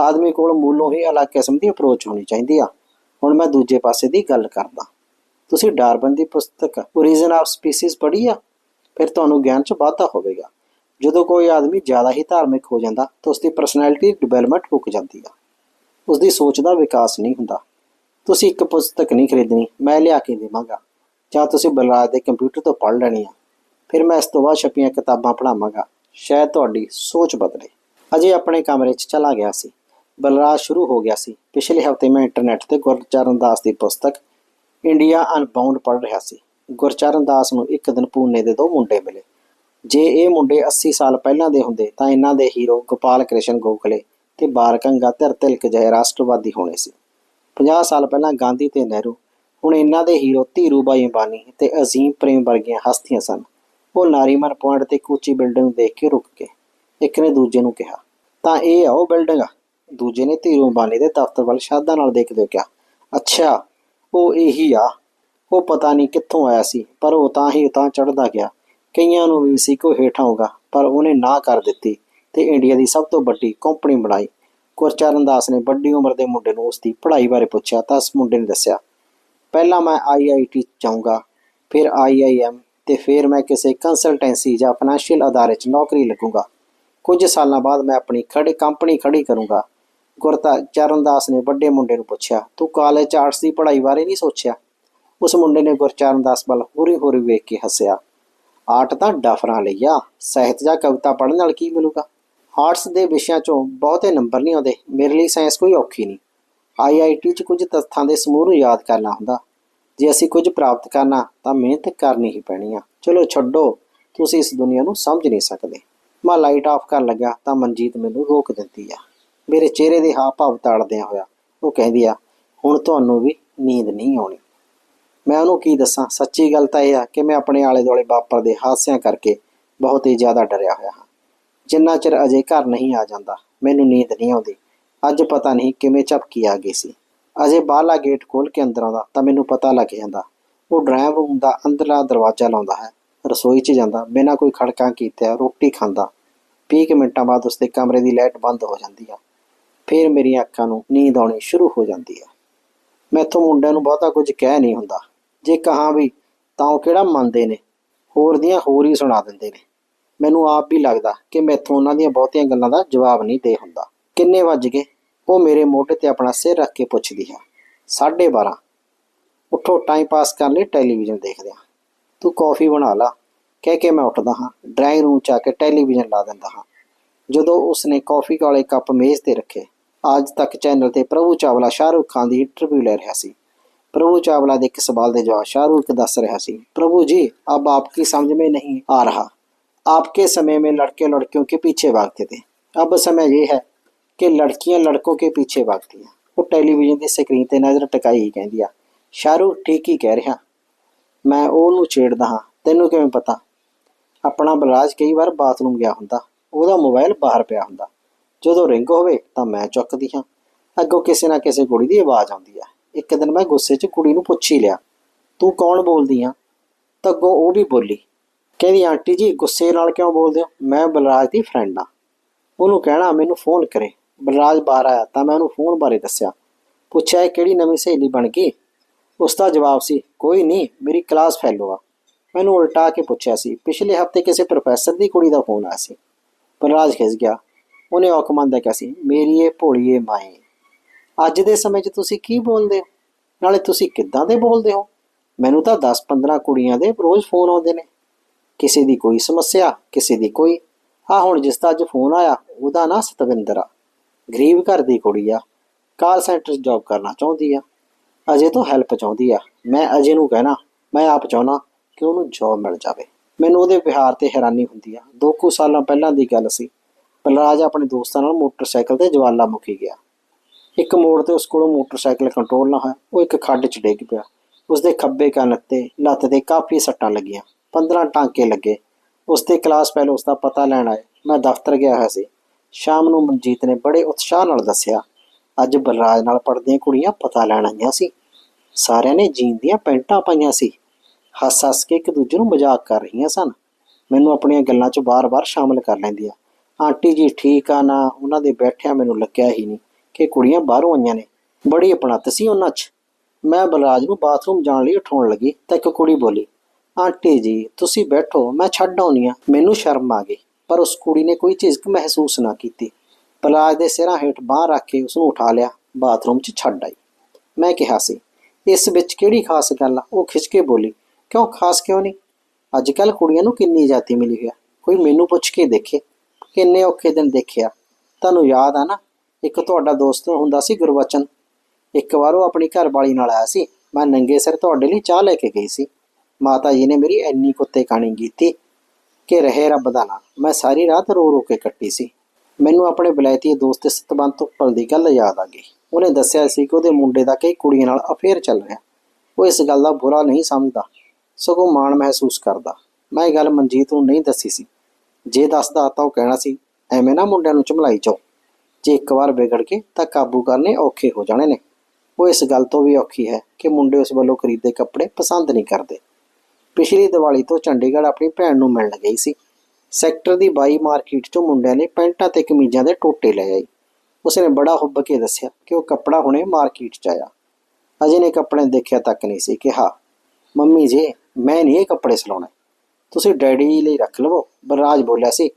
ਆਦਮੀ ਕੋਲ ਮੂਲੋਂ ਹੀ ਅਲੱਗ ਕਿਸਮ ਦੀ ਅਪਰੋਚ ਹੋਣੀ ਚਾਹੀਦੀ ਆ। ਹੁਣ ਮੈਂ ਦੂਜੇ ਪਾਸੇ ਦੀ ਗੱਲ ਕਰਦਾ। ਤੁਸੀਂ ਡਾਰਬਨ ਦੀ ਪੁਸਤਕ ਓਰੀਜਨ ਆਫ ਸਪੀਸੀਜ਼ ਪੜ੍ਹੀ ਆ? ਫਿਰ ਤੁਹਾਨੂੰ ਗਿਆਨ 'ਚ ਵਾਧਾ ਹੋਵੇਗਾ। ਜਦੋਂ ਕੋਈ ਆਦਮੀ ਜ਼ਿਆਦਾ ਹੀ ਧਾਰਮਿਕ ਹੋ ਜਾਂਦਾ, ਤਾਂ ਉਸਦੀ ਪਰਸਨੈਲਿਟੀ ਡਿਵੈਲਪਮੈਂਟ ਰੁਕ ਜਾਂਦੀ ਆ। ਉਸਦੀ ਸੋਚ ਦਾ ਵਿਕਾਸ ਨਹੀਂ ਹੁੰਦਾ। ਤੁਸੀਂ ਇੱਕ ਪੁਸਤਕ ਨਹੀਂ ਖਰੀਦਣੀ, ਮੈਂ ਲਿਆ ਕੇ ਦੇਵਾਂਗਾ। ਜਾਂ ਤੁਸੀਂ ਬਲਰਾਜ ਦੇ ਕੰਪਿਊਟਰ ਤੋਂ ਪੜ੍ਹ ਲੈਣੀ ਆ। ਫਿਰ ਮੈਂ ਇਸ ਤੋਂ ਬਾਅਦ ਛਪੀਆਂ ਕਿਤਾਬਾਂ ਪੜ੍ਹਾਵਾਂਗਾ। ਸ਼ਾਇਦ ਤੁਹਾਡੀ ਸੋਚ ਬਦਲੇ। ਅਜੇ ਆਪਣੇ ਕਮਰੇ 'ਚ ਚਲਾ ਗਿਆ ਸੀ। ਬਲਰਾਜ ਸ਼ੁਰੂ ਹੋ ਗਿਆ ਸੀ। ਪਿਛਲੇ ਹਫ਼ਤੇ ਮੈਂ ਇੰਟਰਨੈਟ ਤੇ ਗੁਰਚਰਨ ਦਾਸ ਦੀ ਪੁਸਤਕ ਇੰਡੀਆ ਅਨਬਾਉਂਡ ਪੜ੍ਹ ਰਿਹਾ ਸੀ। ਗੁਰਚਰਨ ਦਾਸ ਨੂੰ ਇੱਕ ਦਿਨ ਪੂਨੇ ਦੇ ਦੋ ਮੁੰਡੇ ਮਿਲੇ। ਜੇ ਇਹ ਮੁੰਡੇ 80 ਸਾਲ ਪਹਿਲਾਂ ਦੇ ਹੁੰਦੇ, ਤਾਂ ਇਹਨਾਂ ਦੇ ਹੀਰੋ ਗੋਪਾਲ ਕ੍ਰਿਸ਼ਨ ਗੋਖਲੇ ਤੇ ਬਾਲਗੰਗਾ ਧਿਰ ਤਿਲਕ ਜਿਹੇ ਰਾਸ਼ਟਰਵਾਦੀ ਹੋਣੇ ਸੀ। 50 ਸਾਲ ਪਹਿਲਾਂ ਗਾਂਧੀ ਤੇ ਨਹਿਰੂ, ਹੁਣ ਇਹਨਾਂ ਦੇ ਹੀਰੋ ਧੀਰੂਬਾਈ ਅੰਬਾਨੀ ਤੇ ਅਜ਼ੀਮ ਪ੍ਰੇਮ ਵਰਗੀਆਂ ਹਸਤੀਆਂ ਸਨ। ਉਹ ਨਾਰੀਮਨ ਪੁਆਇੰਟ ਤੇ ਇੱਕ ਉੱਚੀ ਬਿਲਡਿੰਗ ਨੂੰ ਦੇਖ ਕੇ ਰੁਕ ਗਏ ਇੱਕ ਨੇ ਦੂਜੇ ਨੂੰ ਕਿਹਾ, ਤਾਂ ਇਹ ਆ ਉਹ ਬਿਲਡਿੰਗ? ਆ ਦੂਜੇ ਨੇ ਧੀਰੂ ਅੰਬਾਨੀ ਦੇ ਦਫ਼ਤਰ ਵੱਲ ਸ਼ਰਧਾ ਨਾਲ ਦੇਖਦੇ ਹੋਏ ਕਿਹਾ, ਅੱਛਾ, ਉਹ ਇਹੀ ਆ। ਉਹ ਪਤਾ ਨਹੀਂ ਕਿੱਥੋਂ ਆਇਆ ਸੀ, ਪਰ ਉਹ ਤਾਂ ਹੀ ਤਾਂ ਚੜਦਾ ਗਿਆ। ਕਈਆਂ ਨੂੰ ਵੀ ਸੀ ਕੋ ਹੇਠਾਂ ਹੋਗਾ ਪਰ ਉਹਨੇ ਨਾ ਕਰ ਦਿੱਤੀ ਤੇ ਇੰਡੀਆ ਦੀ ਸਭ ਤੋਂ ਵੱਡੀ ਕੰਪਨੀ ਬਣਾਈ। ਗੁਰਚਰਨ ਦਾਸ ਨੇ ਵੱਡੀ ਉਮਰ ਦੇ ਮੁੰਡੇ ਨੂੰ ਉਸ ਦੀ ਪੜ੍ਹਾਈ ਬਾਰੇ ਪੁੱਛਿਆ ਤਾਂ ਉਸ ਮੁੰਡੇ ਨੇ ਦੱਸਿਆ, ਪਹਿਲਾਂ ਮੈਂ ਆਈਆਈਟੀ ਜਾਊਂਗਾ, ਫਿਰ ਆਈਆਈਐਮ ਤੇ ਫਿਰ ਮੈਂ ਕਿਸੇ ਕੰਸਲਟੈਂਸੀ ਜਾਂ ਫਾਈਨੈਂਸ਼ੀਅਲ ਅਦਾਰੇ 'ਚ ਨੌਕਰੀ ਲੱਗੂੰਗਾ। ਕੁਝ ਸਾਲਾਂ ਬਾਅਦ ਮੈਂ ਆਪਣੀ ਖੜੀ ਕੰਪਨੀ ਖੜੀ ਕਰੂੰਗਾ। ਗੁਰਤਾ ਚਰਨਦਾਸ ਨੇ ਵੱਡੇ ਮੁੰਡੇ ਨੂੰ ਪੁੱਛਿਆ, ਤੂੰ ਕਾਲਜ 'ਚ ਆਰਟਸ ਦੀ ਪੜ੍ਹਾਈ ਬਾਰੇ ਨਹੀਂ ਸੋਚਿਆ? ਉਸ ਮੁੰਡੇ ਨੇ ਗੁਰਚਰਨ ਦਾਸ ਵੱਲ ਹੋਰੀ ਹੋਰੀ ਵੇਖ ਕੇ ਹੱਸਿਆ ਆਰਟ ਤਾਂ ਡਾਫਰਾਂ ਲਈ ਆ, ਸਾਹਿਤ ਜਾਂ ਕਵਿਤਾ ਪੜ੍ਹਨ ਨਾਲ ਕੀ ਮਿਲੂਗਾ? ਆਰਟਸ ਦੇ ਵਿਸ਼ਿਆਂ 'ਚੋਂ ਬਹੁਤੇ ਨੰਬਰ ਨਹੀਂ ਆਉਂਦੇ, ਮੇਰੇ ਲਈ ਸਾਇੰਸ ਕੋਈ ਔਖੀ ਨਹੀਂ। ਆਈਆਈਟੀ 'ਚ ਕੁਝ ਤੱਥਾਂ ਦੇ ਸਮੂਹ ਨੂੰ ਯਾਦ ਕਰਨਾ ਹੁੰਦਾ। ਜੇ ਅਸੀਂ ਕੁਝ ਪ੍ਰਾਪਤ ਕਰਨਾ, ਤਾਂ ਮਿਹਨਤ ਕਰਨੀ ਹੀ ਪੈਣੀ ਆ। ਚਲੋ ਛੱਡੋ, ਤੁਸੀਂ ਇਸ ਦੁਨੀਆ ਨੂੰ ਸਮਝ ਨਹੀਂ ਸਕਦੇ। ਮੈਂ ਲਾਈਟ ਆਫ ਕਰਨ ਲੱਗਾ ਤਾਂ ਮਨਜੀਤ ਮੈਨੂੰ ਰੋਕ ਦਿੰਦੀ ਆ। ਮੇਰੇ ਚਿਹਰੇ ਦੇ ਹਾਵ ਭਾਵ ਤਾੜਦਿਆਂ ਹੋਇਆ, ਉਹ ਕਹਿੰਦੀ ਆ, ਹੁਣ ਤੁਹਾਨੂੰ ਵੀ ਨੀਂਦ ਨਹੀਂ ਆਉਣੀ। ਮੈਂ ਉਹਨੂੰ ਕੀ ਦੱਸਾਂ? ਸੱਚੀ ਗੱਲ ਤਾਂ ਇਹ ਆ ਕਿ ਮੈਂ ਆਪਣੇ ਆਲੇ ਦੁਆਲੇ ਵਾਪਰਦੇ ਹਾਦਸਿਆਂ ਕਰਕੇ ਬਹੁਤ ਹੀ ਜ਼ਿਆਦਾ ਡਰਿਆ ਹੋਇਆ ਹਾਂ। ਜਿੰਨਾ ਚਿਰ ਅਜੇ ਘਰ ਨਹੀਂ ਆ ਜਾਂਦਾ, ਮੈਨੂੰ ਨੀਂਦ ਨਹੀਂ ਆਉਂਦੀ। ਅੱਜ ਪਤਾ ਨਹੀਂ ਕਿਵੇਂ ਝਪਕੀ ਆ ਗਈ ਸੀ। ਅਜੇ ਬਾਹਰਲਾ ਗੇਟ ਖੋਲ ਕੇ ਅੰਦਰ ਆਉਂਦਾ, ਤਾਂ ਮੈਨੂੰ ਪਤਾ ਲੱਗ ਜਾਂਦਾ। ਉਹ ਡਰਾਈਵ ਰੂਮ ਦਾ ਅੰਦਰਲਾ ਦਰਵਾਜ਼ਾ ਲਾਉਂਦਾ ਹੈ। ਰਸੋਈ 'ਚ ਜਾਂਦਾ, ਬਿਨਾਂ ਕੋਈ ਖੜਕਾਂ ਕੀਤਿਆਂ ਰੋਟੀ ਖਾਂਦਾ। 20 ਕੁ ਮਿੰਟਾਂ ਬਾਅਦ ਉਸਦੇ ਕਮਰੇ ਦੀ ਲਾਈਟ ਬੰਦ ਹੋ ਜਾਂਦੀ ਆ। ਫਿਰ ਮੇਰੀਆਂ ਅੱਖਾਂ ਨੂੰ ਨੀਂਦ ਆਉਣੀ ਸ਼ੁਰੂ ਹੋ ਜਾਂਦੀ ਆ। ਮੈਥੋਂ ਮੁੰਡਿਆਂ ਨੂੰ ਬਹੁਤਾ ਕੁਝ ਕਹਿ ਨਹੀਂ ਹੁੰਦਾ। ਜੇ ਕਹਾਂ ਵੀ, ਤਾਂ ਉਹ ਕਿਹੜਾ ਮੰਨਦੇ ਨੇ? ਹੋਰ ਦੀਆਂ ਹੋਰ ਹੀ ਸੁਣਾ ਦਿੰਦੇ ਨੇ। ਮੈਨੂੰ ਆਪ ਵੀ ਲੱਗਦਾ ਕਿ ਮੈਥੋਂ ਉਹਨਾਂ ਦੀਆਂ ਬਹੁਤੀਆਂ ਗੱਲਾਂ ਦਾ ਜਵਾਬ ਨਹੀਂ ਦੇ ਹੁੰਦਾ। ਕਿੰਨੇ ਵੱਜ ਗਏ? ਉਹ ਮੇਰੇ ਮੋਢੇ ਤੇ ਆਪਣਾ ਸਿਰ ਰੱਖ ਕੇ ਪੁੱਛਦੀ ਹੈ 12:30 ਉੱਠੋ ਟਾਈਮ ਪਾਸ ਕਰਨ ਲਈ ਟੈਲੀਵਿਜ਼ਨ ਦੇਖਦੇ ਹਾਂ ਤੂੰ ਕੌਫੀ ਬਣਾ ਲਾ ਕਹਿ ਕੇ ਮੈਂ ਉੱਠਦਾ ਹਾਂ ਡਰਾਇੰਗ ਰੂਮ ਚ ਆ ਕੇ ਟੈਲੀਵਿਜ਼ਨ ਲਾ ਦਿੰਦਾ ਹਾਂ ਜਦੋਂ ਉਸਨੇ ਕੌਫੀ ਵਾਲੇ ਕੱਪ ਮੇਜ਼ ਤੇ ਰੱਖੇ ਅੱਜ ਤੱਕ ਚੈਨਲ ਤੇ ਪ੍ਰਭੂ ਚਾਵਲਾ ਸ਼ਾਹਰੁਖ ਖਾਨ ਦੀ ਇੰਟਰਵਿਊ ਲੈ ਰਿਹਾ ਸੀ प्रभु चावला ਦੇ ਇੱਕ ਸਵਾਲ ਦੇ ਜਵਾਬ शाहरुख ਦੱਸ ਰਿਹਾ ਸੀ प्रभु जी अब आपकी समझ में नहीं आ रहा आपके समय में लड़के लड़कियों के पीछे भागते थे अब समय ये है ਕਿ ਲੜਕੀਆਂ ਲੜਕੋ ਕੇ ਪਿੱਛੇ ਭੱਜਦੀਆਂ ਉਹ ਟੈਲੀਵਿਜ਼ਨ ਦੀ ਸਕਰੀਨ ਤੇ ਨਜ਼ਰ ਟਿਕਾਈ ਕਹਿੰਦੀ ਆ ਸ਼ਾਹਰੁਖ ਠੀਕ ਹੀ ਕਹਿ ਰਿਹਾ। ਮੈਂ ਉਹ ਨੂੰ ਛੇੜਦਾ ਹਾਂ। ਤੈਨੂੰ ਕਿਵੇਂ ਪਤਾ? ਆਪਣਾ ਬਲਰਾਜ ਕਈ ਵਾਰ ਬਾਥਰੂਮ ਗਿਆ ਹੁੰਦਾ। ਉਹਦਾ ਮੋਬਾਈਲ ਬਾਹਰ ਪਿਆ ਹੁੰਦਾ। ਜਦੋਂ ਰਿੰਗ ਹੋਵੇ ਤਾਂ ਮੈਂ ਚੁੱਕਦੀ ਹਾਂ। ਅੱਗੋਂ ਕਿਸੇ ਨਾ ਕਿਸੇ ਕੁੜੀ ਦੀ ਆਵਾਜ਼ ਆਉਂਦੀ ਆ। ਇੱਕ ਦਿਨ ਮੈਂ ਗੁੱਸੇ 'ਚ ਕੁੜੀ ਨੂੰ ਪੁੱਛ ਹੀ ਲਿਆ, ਤੂੰ ਕੌਣ ਬੋਲਦੀ ਆ? ਤਾਂ ਅੱਗੋਂ ਉਹ ਵੀ ਬੋਲੀ, ਕਹਿੰਦੀ, ਆਂਟੀ ਜੀ, ਗੁੱਸੇ ਨਾਲ ਕਿਉਂ ਬੋਲਦੇ ਹੋ? ਮੈਂ ਬਲਰਾਜ ਦੀ ਫਰੈਂਡ ਆ ਉਹਨੂੰ ਕਹਿਣਾ, ਮੈਨੂੰ ਫੋਨ ਕਰੇ। ਬਲਰਾਜ ਬਾਹਰ ਆਇਆ ਤਾਂ ਮੈਂ ਉਹਨੂੰ ਫੋਨ ਬਾਰੇ ਦੱਸਿਆ। ਪੁੱਛਿਆ, ਇਹ ਕਿਹੜੀ ਨਵੀਂ ਸਹੇਲੀ ਬਣ ਗਈ? ਉਸ ਦਾ ਜਵਾਬ ਸੀ, ਕੋਈ ਨਹੀਂ, ਮੇਰੀ ਕਲਾਸ ਫੈਲੋ ਆ। ਮੈਨੂੰ ਉਲਟਾ ਕੇ ਪੁੱਛਿਆ ਸੀ, ਪਿਛਲੇ ਹਫ਼ਤੇ ਕਿਸੇ ਪ੍ਰੋਫੈਸਰ ਦੀ ਕੁੜੀ ਦਾ ਫੋਨ ਆਇਆ ਸੀ। ਬਲਰਾਜ ਖਿਸ ਗਿਆ। ਉਹਨੇ ਔਕਮੰਦ ਕਿਹਾ ਸੀ, ਮੇਰੀ ਇਹ ਭੋਲੀਏ ਮਾਏ ਅੱਜ ਦੇ ਸਮੇਂ 'ਚ ਤੁਸੀਂ ਕੀ ਬੋਲਦੇ ਹੋ? ਨਾਲੇ ਤੁਸੀਂ ਕਿੱਦਾਂ ਦੇ ਬੋਲਦੇ ਹੋ? ਮੈਨੂੰ ਤਾਂ 10-15 ਕੁੜੀਆਂ ਦੇ ਰੋਜ਼ ਫੋਨ ਆਉਂਦੇ ਨੇ। ਕਿਸੇ ਦੀ ਕੋਈ ਸਮੱਸਿਆ, ਕਿਸੇ ਦੀ ਕੋਈ ਆ ਹੁਣ ਜਿਸ ਦਾ ਅੱਜ ਫੋਨ ਆਇਆ, ਉਹਦਾ ਨਾਂ ਸਤਵਿੰਦਰ ਆ। ਗਰੀਬ ਘਰ ਦੀ ਕੁੜੀ ਆ ਕਾਲ ਸੈਂਟਰ 'ਚ ਜੌਬ ਕਰਨਾ ਚਾਹੁੰਦੀ ਆ। ਅਜੇ ਤੋਂ ਹੈਲਪ ਚਾਹੁੰਦੀ ਆ। ਮੈਂ ਅਜੇ ਨੂੰ ਕਹਿਣਾ, ਮੈਂ ਆਪ ਚਾਹੁੰਦਾ ਕਿ ਉਹਨੂੰ ਜੌਬ ਮਿਲ ਜਾਵੇ। ਮੈਨੂੰ ਉਹਦੇ ਵਿਹਾਰ ਤੇ ਹੈਰਾਨੀ ਹੁੰਦੀ ਆ। ਦੋ ਕੁ ਸਾਲਾਂ ਪਹਿਲਾਂ ਦੀ ਗੱਲ ਸੀ। ਬਲਰਾਜ ਆਪਣੇ ਦੋਸਤਾਂ ਨਾਲ ਮੋਟਰਸਾਈਕਲ ਤੇ ਜਵਾਲਾਮੁਖੀ ਗਿਆ। ਇੱਕ ਮੋੜ ਤੇ ਉਸ ਕੋਲੋਂ ਮੋਟਰਸਾਈਕਲ ਕੰਟਰੋਲ ਨਾ ਹੋਇਆ। ਉਹ ਇੱਕ ਖੱਡ 'ਚ ਡਿੱਗ ਪਿਆ। ਉਸਦੇ ਖੱਬੇ ਕੰਨ ਤੇ ਲੱਤ ਤੇ ਕਾਫੀ ਸੱਟਾਂ ਲੱਗੀਆਂ। 15 ਟਾਂਕੇ ਲੱਗੇ। ਉਸਦੇ ਕਲਾਸ ਪਹਿਲਾਂ ਉਸਦਾ ਪਤਾ ਲੈਣ ਆਏ। ਮੈਂ ਦਫ਼ਤਰ ਗਿਆ ਹੋਇਆ ਸੀ। ਸ਼ਾਮ ਨੂੰ ਮਨਜੀਤ ਨੇ ਬੜੇ ਉਤਸ਼ਾਹ ਨਾਲ ਦੱਸਿਆ, ਅੱਜ ਬਲਰਾਜ ਨਾਲ ਪੜ੍ਹਦੀਆਂ ਕੁੜੀਆਂ ਪਤਾ ਲੈਣ ਆਈਆਂ ਸੀ। ਸਾਰਿਆਂ ਨੇ ਜੀਨ ਦੀਆਂ ਪੈਂਟਾਂ ਪਾਈਆਂ ਸੀ। ਹੱਸ ਹੱਸ ਕੇ ਇੱਕ ਦੂਜੇ ਨੂੰ ਮਜ਼ਾਕ ਕਰ ਰਹੀਆਂ ਸਨ। ਮੈਨੂੰ ਆਪਣੀਆਂ ਗੱਲਾਂ 'ਚ ਬਾਰ-ਬਾਰ ਸ਼ਾਮਲ ਕਰ ਲੈਂਦੀਆਂ। ਆਂਟੀ ਜੀ ਠੀਕ ਆ ਨਾ, ਉਹਨਾਂ ਦੇ ਬੈਠਿਆਂ ਮੈਨੂੰ ਲੱਗਿਆ ਹੀ ਨਹੀਂ ਕਿ ਕੁੜੀਆਂ ਬਾਹਰੋਂ ਆਈਆਂ ਨੇ। ਬੜੀ ਅਪਣਤ ਸੀ ਉਹਨਾਂ 'ਚ। ਮੈਂ ਬਲਰਾਜ ਨੂੰ ਬਾਥਰੂਮ ਜਾਣ ਲਈ ਉਠਾਉਣ ਲੱਗੀ ਤਾਂ ਇੱਕ ਕੁੜੀ ਬੋਲੀ, ਆਂਟੀ ਜੀ, ਤੁਸੀਂ ਬੈਠੋ, ਮੈਂ ਛੱਡ ਆਉਣੀ ਆ ਮੈਨੂੰ ਸ਼ਰਮ ਆ ਗਈ। ਪਰ ਉਸ ਕੁੜੀ ਨੇ ਕੋਈ ਝਿਜਕ ਮਹਿਸੂਸ ਨਾ ਕੀਤੀ। ਪਲਾਜ ਦੇ ਸਿਰਾਂ ਹੇਠ ਬਾਹ ਰੱਖ ਕੇ ਉਸ ਨੂੰ ਉਠਾ ਲਿਆ, ਬਾਥਰੂਮ 'ਚ ਛੱਡ ਆਈ। ਮੈਂ ਕਿਹਾ ਸੀ, ਇਸ ਵਿੱਚ ਕਿਹੜੀ ਖਾਸ ਗੱਲ ਆ? ਉਹ ਖਿੱਚ ਕੇ ਬੋਲੀ, ਕਿਉਂ, ਖਾਸ ਕਿਉਂ ਨਹੀਂ? ਅੱਜ ਕੱਲ ਕੁੜੀਆਂ ਨੂੰ ਕਿੰਨੀ ਜਾਤੀ ਮਿਲੀ ਹੋਈ ਕੋਈ ਮੈਨੂੰ ਪੁੱਛ ਕੇ ਦੇਖੇ, ਕਿੰਨੇ ਔਖੇ ਦਿਨ ਦੇਖਿਆ ਤੁਹਾਨੂੰ ਯਾਦ ਆ ਨਾ, ਇੱਕ ਤੁਹਾਡਾ ਦੋਸਤ ਹੁੰਦਾ ਸੀ ਗੁਰਵਚਨ। ਇੱਕ ਵਾਰ ਉਹ ਆਪਣੀ ਘਰਵਾਲੀ ਨਾਲ ਆਇਆ ਸੀ। ਮੈਂ ਨੰਗੇ ਸਿਰ ਤੁਹਾਡੇ ਲਈ ਚਾਹ ਲੈ ਕੇ ਗਈ ਸੀ। ਮਾਤਾ ਜੀ ਨੇ ਮੇਰੀ ਐਨੀ ਕੁੱਤੇ ਕਾਣੀ ਕੀਤੀ। ਕਿ ਰਹੇ ਰੱਬ ਦਾ ਨਾਮ। ਮੈਂ ਸਾਰੀ ਰਾਤ ਰੋ ਰੋ ਕੇ ਕੱਟੀ ਸੀ। ਮੈਨੂੰ ਆਪਣੇ ਬਲੈਤੀ ਦੋਸਤ ਦੇ ਸਤਬੰਦ ਦੀ ਗੱਲ ਯਾਦ ਆ ਗਈ। ਉਹਨੇ ਦੱਸਿਆ ਸੀ ਕਿ ਉਹਦੇ ਮੁੰਡੇ ਦਾ ਕਈ ਕੁੜੀਆਂ ਨਾਲ ਅਫੇਅਰ ਚੱਲ ਰਿਹਾ। ਉਹ ਇਸ ਗੱਲ ਦਾ ਬੁਰਾ ਨਹੀਂ ਸਮਝਦਾ, ਸਗੋਂ ਮਾਣ ਮਹਿਸੂਸ ਕਰਦਾ। ਮੈਂ ਇਹ ਗੱਲ ਮਨਜੀਤ ਨੂੰ ਨਹੀਂ ਦੱਸੀ ਸੀ। ਜੇ ਦੱਸਦਾ ਤਾਂ ਉਹ ਕਹਿਣਾ ਸੀ, ਐਵੇਂ ਨਾ ਮੁੰਡਿਆਂ ਨੂੰ ਚਮਲਾਈ ਜਾਓ। ਜੇ ਇੱਕ ਵਾਰ ਵਿਗੜ ਕੇ ਤਾਂ ਕਾਬੂ ਕਰਨੇ ਔਖੇ ਹੋ ਜਾਣੇ ਨੇ। ਉਹ ਇਸ ਗੱਲ ਤੋਂ ਵੀ ਔਖੀ ਹੈ ਕਿ ਮੁੰਡੇ ਉਸ ਵੱਲੋਂ ਖਰੀਦੇ ਕੱਪੜੇ ਪਸੰਦ ਨਹੀਂ ਕਰਦੇ। ਪਿਛਲੀ ਦੀਵਾਲੀ ਤੋਂ ਚੰਡੀਗੜ੍ਹ ਆਪਣੀ ਭੈਣ ਨੂੰ ਮਿਲਣ ਗਈ ਸੀ। ਸੈਕਟਰ ਦੀ ਬਾਈ ਮਾਰਕੀਟ ਚੋਂ ਮੁੰਡਿਆਂ ਨੇ ਪੈਂਟਾਂ ਤੇ ਕਮੀਜ਼ਾਂ ਦੇ ਟੋਟੇ ਲੈ ਆਈ ਉਸਨੇ ਬੜਾ ਹੁੱਬ ਕੇ ਦੱਸਿਆ ਕਿ ਉਹ ਕੱਪੜਾ ਹੁਣੇ ਮਾਰਕੀਟ 'ਚ ਆਇਆ। ਅਜੇ ਨੇ ਕੱਪੜੇ ਦੇਖਿਆ ਤੱਕ ਨਹੀਂ ਸੀ ਕਿਹਾ, ਮੰਮੀ ਜੀ, ਮੈਂ ਨਹੀਂ ਇਹ ਕੱਪੜੇ ਸਿਲਾਉਣੇ। ਤੁਸੀਂ ਡੈਡੀ ਲਈ ਰੱਖ ਲਵੋ। ਬਲਰਾਜ ਬੋਲਿਆ ਸੀ,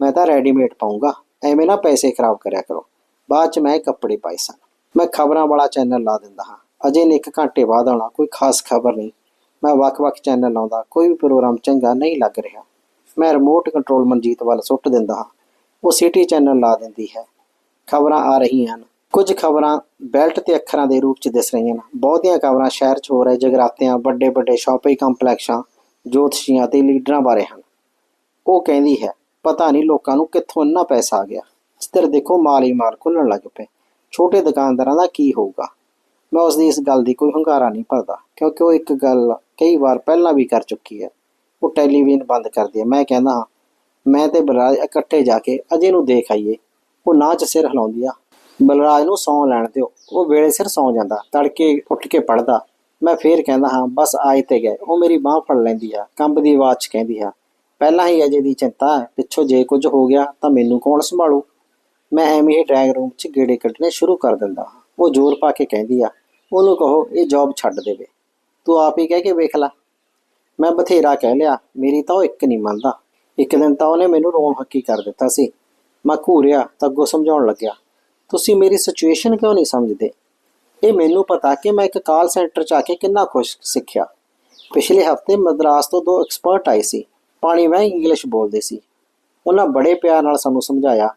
ਮੈਂ ਤਾਂ ਰੈਡੀਮੇਡ ਪਾਉਂਗਾ ਐਵੇਂ ਨਾ ਪੈਸੇ ਖਰਾਬ ਕਰਿਆ ਕਰੋ। ਬਾਅਦ 'ਚ ਮੈਂ ਇਹ ਕੱਪੜੇ ਪਾਏ ਸਨ। ਮੈਂ ਖਬਰਾਂ ਵਾਲਾ ਚੈਨਲ ਲਾ ਦਿੰਦਾ ਹਾਂ। ਅਜੇ ਨੇ ਇੱਕ ਘੰਟੇ ਬਾਅਦ ਆਉਣਾ, ਕੋਈ ਖਾਸ ਖਬਰ ਨਹੀਂ। ਮੈਂ ਵੱਖ-ਵੱਖ ਚੈਨਲ ਲਾਉਂਦਾ, ਕੋਈ ਵੀ ਪ੍ਰੋਗਰਾਮ ਚੰਗਾ ਨਹੀਂ ਲੱਗ ਰਿਹਾ। ਮੈਂ ਰਿਮੋਟ ਕੰਟਰੋਲ ਮਨਜੀਤ ਵੱਲ ਸੁੱਟ ਦਿੰਦਾ ਹਾਂ। ਉਹ ਸਿਟੀ ਚੈਨਲ ਲਾ ਦਿੰਦੀ ਹੈ। ਖਬਰਾਂ ਆ ਰਹੀਆਂ ਹਨ। ਕੁਝ ਖਬਰਾਂ ਬੈਲਟ ਤੇ ਅੱਖਰਾਂ ਦੇ ਰੂਪ 'ਚ ਦਿਸ ਰਹੀਆਂ ਹਨ। ਬਹੁਤੀਆਂ ਖਬਰਾਂ ਸ਼ਹਿਰ 'ਚ ਹੋ ਰਹੇ ਜਗਰਾਤਿਆਂ ਵੱਡੇ ਵੱਡੇ ਸ਼ਾਪਿੰਗ ਕੰਪਲੈਕਸਾਂ ਜੋਤਸ਼ੀਆਂ ਤੇ ਲੀਡਰਾਂ ਬਾਰੇ ਹਨ। ਉਹ ਕਹਿੰਦੀ ਹੈ, ਪਤਾ ਨਹੀਂ ਲੋਕਾਂ ਨੂੰ ਕਿੱਥੋਂ ਇੰਨਾ ਪੈਸਾ ਆ ਗਿਆ। ਸਤਰ ਦੇਖੋ ਮਾਲ ਹੀ ਮਾਲ ਖੁੱਲਣ ਲੱਗ ਪਏ। ਛੋਟੇ ਦੁਕਾਨਦਾਰਾਂ ਦਾ ਕੀ ਹੋਊਗਾ? ਮੈਂ ਉਸ ਦੀ ਇਸ ਗੱਲ ਦੀ ਕੋਈ ਹੰਗਾਰਾ ਨਹੀਂ ਭਰਦਾ, ਕਿਉਂਕਿ ਉਹ ਇੱਕ ਗੱਲ ਕਈ ਵਾਰ ਪਹਿਲਾਂ ਵੀ ਕਰ ਚੁੱਕੀ ਹੈ। ਉਹ ਟੈਲੀਵਿਜ਼ਨ ਬੰਦ ਕਰਦੀ ਹੈ। ਮੈਂ ਕਹਿੰਦਾ ਹਾਂ, ਮੈਂ ਤੇ ਬਲਰਾਜ ਇਕੱਠੇ ਜਾ ਕੇ ਅਜੇ ਨੂੰ ਦੇਖ ਆਈਏ। ਉਹ ਨਾ ਚ ਸਿਰ ਹਿਲਾਉਂਦੀ ਆ। ਬਲਰਾਜ ਨੂੰ ਸੌਂ ਲੈਣ ਦਿਓ। ਉਹ ਵੇਲੇ ਸਿਰ ਸੌਂ ਜਾਂਦਾ। ਤੜਕੇ ਉੱਠ ਕੇ ਪੜਦਾ ਮੈਂ ਫੇਰ ਕਹਿੰਦਾ ਹਾਂ, ਬਸ ਆਏ ਤੇ ਗਏ। ਉਹ ਮੇਰੀ ਬਾਹ ਫੜ ਲੈਂਦੀ ਆ। ਕੰਬਦੀ ਆਵਾਜ਼ 'ਚ ਕਹਿੰਦੀ ਆ, ਪਹਿਲਾਂ ਹੀ ਅਜੇ ਦੀ ਚਿੰਤਾ ਹੈ। ਪਿੱਛੋਂ ਜੇ ਕੁਝ ਹੋ ਗਿਆ ਤਾਂ ਮੈਨੂੰ ਕੌਣ ਸੰਭਾਲੂ? ਮੈਂ ਐਵੇਂ ਹੀ ਡਰਾਇੰਗ ਰੂਮ 'ਚ ਗੇੜੇ ਕੱਢਣੇ ਸ਼ੁਰੂ ਕਰ ਦਿੰਦਾ ਹਾਂ। ਉਹ ਜ਼ੋਰ ਪਾ ਕੇ ਕਹਿੰਦੀ ਆ, ਉਹਨੂੰ ਕਹੋ, ਇਹ ਜੌਬ ਛੱਡ ਦੇਵੇ। ਤੂੰ ਆਪ ਹੀ ਕਹਿ ਕੇ ਵੇਖ ਲੈ। ਮੈਂ ਬਥੇਰਾ ਕਹਿ ਲਿਆ, ਮੇਰੀ ਤਾਂ ਉਹ ਇੱਕ ਨਹੀਂ ਮੰਨਦਾ। ਇੱਕ ਦਿਨ ਤਾਂ ਉਹਨੇ ਮੈਨੂੰ ਰੋਣ ਹੱਕੀ ਕਰ ਦਿੱਤਾ ਸੀ। ਮੈਂ ਘੂਰਿਆ ਤਾਂ ਅੱਗੋਂ ਸਮਝਾਉਣ ਲੱਗਿਆ, ਤੁਸੀਂ ਮੇਰੀ ਸਿਚੁਏਸ਼ਨ ਕਿਉਂ ਨਹੀਂ ਸਮਝਦੇ? ਇਹ ਮੈਨੂੰ ਪਤਾ ਕਿ ਮੈਂ ਇੱਕ ਕਾਲ ਸੈਂਟਰ 'ਚ ਆ ਕੇ ਕਿੰਨਾ ਖੁਸ਼ ਸਿੱਖਿਆ। ਪਿਛਲੇ ਹਫ਼ਤੇ ਮਦਰਾਸ ਤੋਂ ਦੋ ਐਕਸਪਰਟ ਆਏ ਸੀ, ਪਾਣੀ ਮੈਂ ਇੰਗਲਿਸ਼ ਬੋਲਦੇ ਸੀ। ਉਹਨਾਂ ਬੜੇ ਪਿਆਰ ਨਾਲ ਸਾਨੂੰ ਸਮਝਾਇਆ,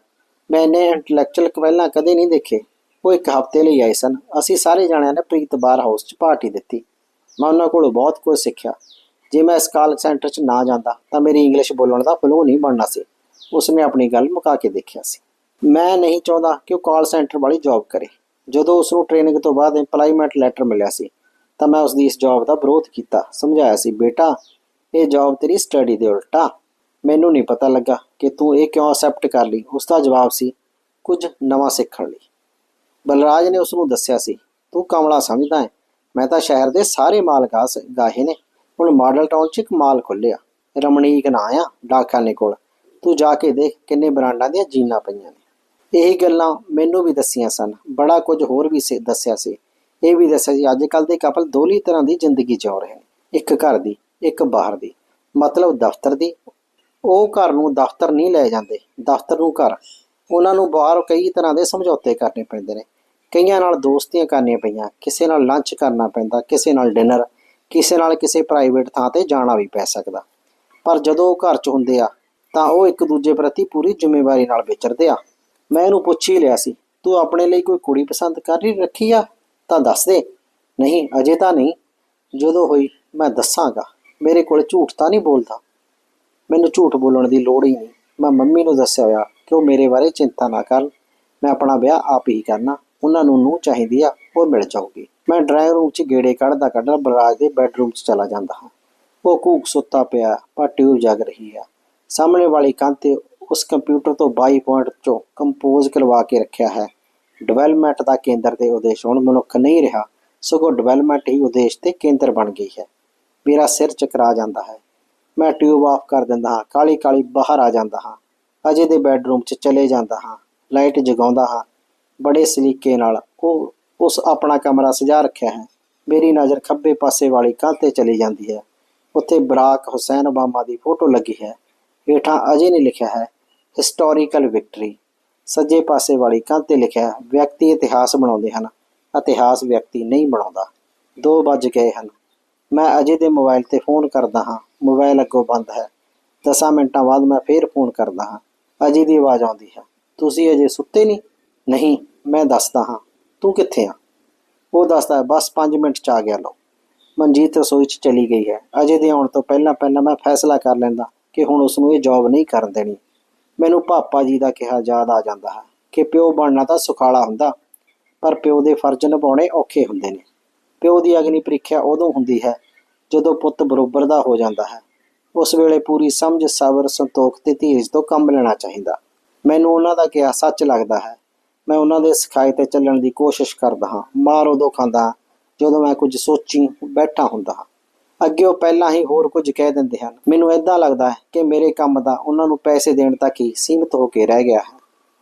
ਮੈਂ ਇਹਨੇ ਇੰਟੈਲੈਕਚੁਅਲ ਪਹਿਲਾਂ ਕਦੇ ਨਹੀਂ ਦੇਖੇ। ਉਹ ਇੱਕ ਹਫ਼ਤੇ ਲਈ ਆਏ ਸਨ। ਅਸੀਂ ਸਾਰੇ ਜਾਣਿਆਂ ਨੇ ਪ੍ਰੀਤ ਬਾਰ ਹਾਊਸ 'ਚ ਪਾਰਟੀ ਦਿੱਤੀ। ਮੈਂ ਉਹਨਾਂ ਕੋਲੋਂ ਬਹੁਤ ਕੁਝ ਸਿੱਖਿਆ। ਜੇ ਮੈਂ ਇਸ ਕਾਲ ਸੈਂਟਰ 'ਚ ਨਾ ਜਾਂਦਾ, ਤਾਂ ਮੇਰੀ ਇੰਗਲਿਸ਼ ਬੋਲਣ ਦਾ ਫਲੋ ਨਹੀਂ ਬਣਨਾ ਸੀ। ਉਸਨੇ ਆਪਣੀ ਗੱਲ ਮੁਕਾ ਕੇ ਦੇਖਿਆ ਸੀ। ਮੈਂ ਨਹੀਂ ਚਾਹੁੰਦਾ ਕਿ ਉਹ ਕਾਲ ਸੈਂਟਰ ਵਾਲੀ ਜੌਬ ਕਰੇ। ਜਦੋਂ ਉਸ ਨੂੰ ਟ੍ਰੇਨਿੰਗ ਤੋਂ ਬਾਅਦ EMPLOYMENT ਲੈਟਰ ਮਿਲਿਆ ਸੀ, ਤਾਂ ਮੈਂ ਉਸ ਦੀ ਇਸ ਜੌਬ ਦਾ ਵਿਰੋਧ ਕੀਤਾ। ਸਮਝਾਇਆ ਸੀ, ਬੇਟਾ, ਇਹ ਜੌਬ ਤੇਰੀ ਸਟੱਡੀ ਦੇ ਉਲਟਾ। ਮੈਨੂੰ ਨਹੀਂ ਪਤਾ ਲੱਗਾ ਕਿ ਤੂੰ ਇਹ ਕਿਉਂ ਅਸੈਪਟ ਕਰ ਲਈ? ਉਸ ਦਾ ਜਵਾਬ ਸੀ, ਕੁਝ ਨਵਾਂ ਸਿੱਖਣ ਲਈ। ਬਲਰਾਜ ਨੇ ਉਸ ਨੂੰ ਦੱਸਿਆ ਸੀ, ਤੂੰ ਕਮਲਾ ਸਮਝਦਾ ਹੈ? ਮੈਂ ਤਾਂ ਸ਼ਹਿਰ ਦੇ ਸਾਰੇ ਮਾਲ ਗਾਸ ਗਾਹੇ ਨੇ। ਹੁਣ ਮਾਡਲ ਟਾਊਨ 'ਚ ਇੱਕ ਮਾਲ ਖੁੱਲਿਆ ਰਮਣੀਕ ਨਾਂ ਆ ਡਾਕਾਨੇ ਕੋਲ। ਤੂੰ ਜਾ ਕੇ ਦੇਖ ਕਿੰਨੇ ਬ੍ਰਾਂਡਾਂ ਦੀਆਂ ਜੀਨਾਂ ਪਈਆਂ ਨੇ। ਇਹੀ ਗੱਲਾਂ ਮੈਨੂੰ ਵੀ ਦੱਸੀਆਂ ਸਨ। ਬੜਾ ਕੁਝ ਹੋਰ ਵੀ ਸੀ- ਦੱਸਿਆ ਸੀ। ਇਹ ਵੀ ਦੱਸਿਆ ਸੀ ਅੱਜ ਕੱਲ ਦੇ ਕਪਲ ਦੋਲੀ ਤਰ੍ਹਾਂ ਦੀ ਜ਼ਿੰਦਗੀ ਜਿਉ ਰਹੇ ਨੇ। ਇੱਕ ਘਰ ਦੀ, ਇੱਕ ਬਾਹਰ ਦੀ। ਮਤਲਬ ਦਫ਼ਤਰ ਦੀ। ਉਹ ਘਰ ਨੂੰ ਦਫ਼ਤਰ ਨਹੀਂ ਲੈ ਜਾਂਦੇ। ਦਫ਼ਤਰ ਨੂੰ ਘਰ। ਉਹਨਾਂ ਨੂੰ ਬਾਹਰ ਕਈ ਤਰ੍ਹਾਂ ਦੇ ਸਮਝੌਤੇ ਕਰਨੇ ਪੈਂਦੇ ਨੇ। ਕਈਆਂ ਨਾਲ ਦੋਸਤੀਆਂ ਕਰਨੀਆਂ ਪਈਆਂ, ਕਿਸੇ ਨਾਲ ਲੰਚ ਕਰਨਾ ਪੈਂਦਾ, ਕਿਸੇ ਨਾਲ ਡਿਨਰ ਕਿਸੇ ਨਾਲ ਕਿਸੇ ਪ੍ਰਾਈਵੇਟ ਥਾਂ ਤੇ ਜਾਣਾ ਵੀ ਪੈ ਸਕਦਾ। ਪਰ ਜਦੋਂ ਉਹ ਘਰ 'ਚ ਹੁੰਦੇ ਆ, ਤਾਂ ਉਹ ਇੱਕ ਦੂਜੇ ਪ੍ਰਤੀ ਪੂਰੀ ਜ਼ਿੰਮੇਵਾਰੀ ਨਾਲ ਵਿਚਰਦੇ ਆ। ਮੈਂ ਇਹਨੂੰ ਪੁੱਛ ਹੀ ਲਿਆ ਸੀ, ਤੂੰ ਆਪਣੇ ਲਈ ਕੋਈ ਕੁੜੀ ਪਸੰਦ ਕਰ ਰਹੀ ਰੱਖੀ ਆ? ਤਾਂ ਦੱਸ ਦੇ। ਨਹੀਂ, ਅਜੇ ਤਾਂ ਨਹੀਂ। ਜਦੋਂ ਹੋਈ, ਮੈਂ ਦੱਸਾਂਗਾ। ਮੇਰੇ ਕੋਲ ਝੂਠ ਤਾਂ ਨਹੀਂ ਬੋਲਦਾ। ਮੈਨੂੰ ਝੂਠ ਬੋਲਣ ਦੀ ਲੋੜ ਹੀ ਨਹੀਂ। ਮੈਂ ਮੰਮੀ ਨੂੰ ਦੱਸਿਆ ਹੋਇਆ ਕਿ ਉਹ ਮੇਰੇ ਬਾਰੇ ਚਿੰਤਾ ਨਾ ਕਰਨ। ਮੈਂ ਆਪਣਾ ਵਿਆਹ ਆਪ ਹੀ ਕਰਨਾ। ਉਹਨਾਂ ਨੂੰ ਨੂੰ ਚਾਹੀਦੀ ਆ ਉਹ ਮਿਲ ਜਾਊਗੀ। ਮੈਂ ਡਰਾਇੰਗ ਰੂਮ 'ਚ ਗੇੜੇ ਕੱਢਦਾ ਕੱਢਦਾ ਬਰਾਜ ਦੇ ਬੈੱਡਰੂਮ 'ਚ ਚਲਾ ਜਾਂਦਾ ਹਾਂ। ਉਹ ਕੂਕ ਸੁੱਤਾ ਪਿਆ ਪਰ ਟਿਊਬ ਜਗ ਰਹੀ ਆ। ਸਾਹਮਣੇ ਵਾਲੀ ਕੰਧ ਤੇ ਉਸ ਕੰਪਿਊਟਰ ਤੋਂ 22 ਪੁਆਇੰਟ 'ਚੋਂ ਕੰਪੋਜ਼ ਕਰਵਾ ਕੇ ਰੱਖਿਆ ਹੈ। ਡਿਵੈਲਪਮੈਂਟ ਦਾ ਕੇਂਦਰ ਤੇ ਉਦੇਸ਼ ਹੁਣ ਮਨੁੱਖ ਨਹੀਂ ਰਿਹਾ, ਸਗੋਂ ਡਿਵੈਲਪਮੈਂਟ ਹੀ ਉਦੇਸ਼ ਤੇ ਕੇਂਦਰ ਬਣ ਗਈ ਹੈ। ਮੇਰਾ ਸਿਰ ਚਕਰਾ ਜਾਂਦਾ ਹੈ। ਮੈਂ ਟਿਊਬ ਆਫ ਕਰ ਦਿੰਦਾ ਹਾਂ ਕਾਲੀ ਕਾਲੀ ਬਾਹਰ ਆ ਜਾਂਦਾ ਹਾਂ। ਅਜੇ ਦੇ ਬੈੱਡਰੂਮ 'ਚ ਚਲੇ ਜਾਂਦਾ ਹਾਂ। ਲਾਈਟ ਜਗਾਉਂਦਾ ਹਾਂ। ਬੜੇ ਸਲੀਕੇ ਨਾਲ ਉਹ ਉਸ ਆਪਣਾ ਕਮਰਾ ਸਜਾ ਰੱਖਿਆ ਹੈ। ਮੇਰੀ ਨਜ਼ਰ ਖੱਬੇ ਪਾਸੇ ਵਾਲੀ ਕੰਧ ਤੇ ਚਲੀ ਜਾਂਦੀ ਹੈ। ਉੱਥੇ ਬਰਾਕ ਹੁਸੈਨ ਓਬਾਮਾ ਦੀ ਫੋਟੋ ਲੱਗੀ ਹੈ। ਹੇਠਾਂ ਅਜੇ ਨੇ ਲਿਖਿਆ ਹੈ ਹਿਸਟੋਰੀਕਲ ਵਿਕਟਰੀ ਸੱਜੇ ਪਾਸੇ ਵਾਲੀ ਕੰਧ ਤੇ ਲਿਖਿਆ ਹੈ, ਵਿਅਕਤੀ ਇਤਿਹਾਸ ਬਣਾਉਂਦੇ ਹਨ, ਇਤਿਹਾਸ ਵਿਅਕਤੀ ਨਹੀਂ ਬਣਾਉਂਦਾ। ਦੋ ਵੱਜ ਗਏ ਹਨ। ਮੈਂ ਅਜੇ ਦੇ ਮੋਬਾਈਲ ਤੇ ਫੋਨ ਕਰਦਾ ਹਾਂ। ਮੋਬਾਈਲ ਅੱਗੋਂ ਬੰਦ ਹੈ। 10 ਮਿੰਟਾਂ ਬਾਅਦ ਮੈਂ ਫੇਰ ਫੋਨ ਕਰਦਾ ਹਾਂ। ਅਜੇ ਦੀ ਆਵਾਜ਼ ਆਉਂਦੀ ਹੈ। ਤੁਸੀਂ ਅਜੇ ਸੁੱਤੇ ਨਹੀਂ? ਨਹੀਂ, ਮੈਂ ਦੱਸਦਾ ਹਾਂ। ਤੂੰ ਕਿੱਥੇ ਆ? ਉਹ ਦੱਸਦਾ ਬਸ 5 ਮਿੰਟ ਚ ਆ ਗਿਆ ਲੋ ਮਨਜੀਤ ਰਸੋਈ ਚ ਚਲੀ ਗਈ ਹੈ। ਅਜੇ ਦੇ ਆਉਣ ਤੋਂ ਪਹਿਲਾਂ ਪਹਿਲਾਂ ਮੈਂ ਫੈਸਲਾ ਕਰ ਲੈਂਦਾ ਕਿ ਹੁਣ ਉਸ ਨੂੰ ਇਹ ਜੌਬ ਨਹੀਂ ਕਰਨ ਦੇਣੀ। ਮੈਨੂੰ ਪਾਪਾ ਜੀ ਦਾ ਕਿਹਾ ਯਾਦ ਆ ਜਾਂਦਾ ਹੈ ਕਿ ਪਿਓ ਬਣਨਾ ਤਾਂ ਸੁਖਾਲਾ ਹੁੰਦਾ, ਪਰ ਪਿਓ ਦੇ ਫਰਜ਼ ਨਿਭਾਉਣੇ ਔਖੇ ਹੁੰਦੇ ਨੇ। ਪਿਓ ਦੀ ਅਗਨੀ ਪ੍ਰੀਖਿਆ ਉਦੋਂ ਹੁੰਦੀ ਹੈ ਜਦੋਂ ਪੁੱਤ ਬਰੋਬਰ ਦਾ ਹੋ ਜਾਂਦਾ ਹੈ। ਉਸ ਵੇਲੇ ਪੂਰੀ ਸਮਝ, ਸਬਰ, ਸੰਤੋਖ ਤੇ ਧੀਰਜ ਤੋਂ ਕੰਮ ਲੈਣਾ ਚਾਹੀਦਾ। ਮੈਨੂੰ ਉਹਨਾਂ ਦਾ ਕਿਹਾ, ਸੱਚ ਲੱਗਦਾ ਹੈ ਮੈਂ ਉਹਨਾਂ ਦੇ ਸਿਖਾਏ ਤੇ ਚੱਲਣ ਦੀ ਕੋਸ਼ਿਸ਼ ਕਰਦਾ ਹਾਂ। ਮਾਰ ਉਦੋਂ ਖਾਂਦਾ ਜਦੋਂ ਮੈਂ ਕੁਝ ਸੋਚੀ ਬੈਠਾ ਹੁੰਦਾ ਹਾਂ। ਅੱਗੇ ਉਹ ਪਹਿਲਾਂ ਹੀ ਹੋਰ ਕੁਝ ਕਹਿ ਦਿੰਦੇ ਹਨ। ਮੈਨੂੰ ਇਦਾਂ ਲੱਗਦਾ ਹੈ ਕਿ ਮੇਰੇ ਕੰਮ ਦਾ ਉਹਨਾਂ ਨੂੰ ਪੈਸੇ ਦੇਣ ਤੱਕ ਹੀ ਸੀਮਿਤ ਹੋ ਕੇ ਰਹਿ ਗਿਆ ਹੈ।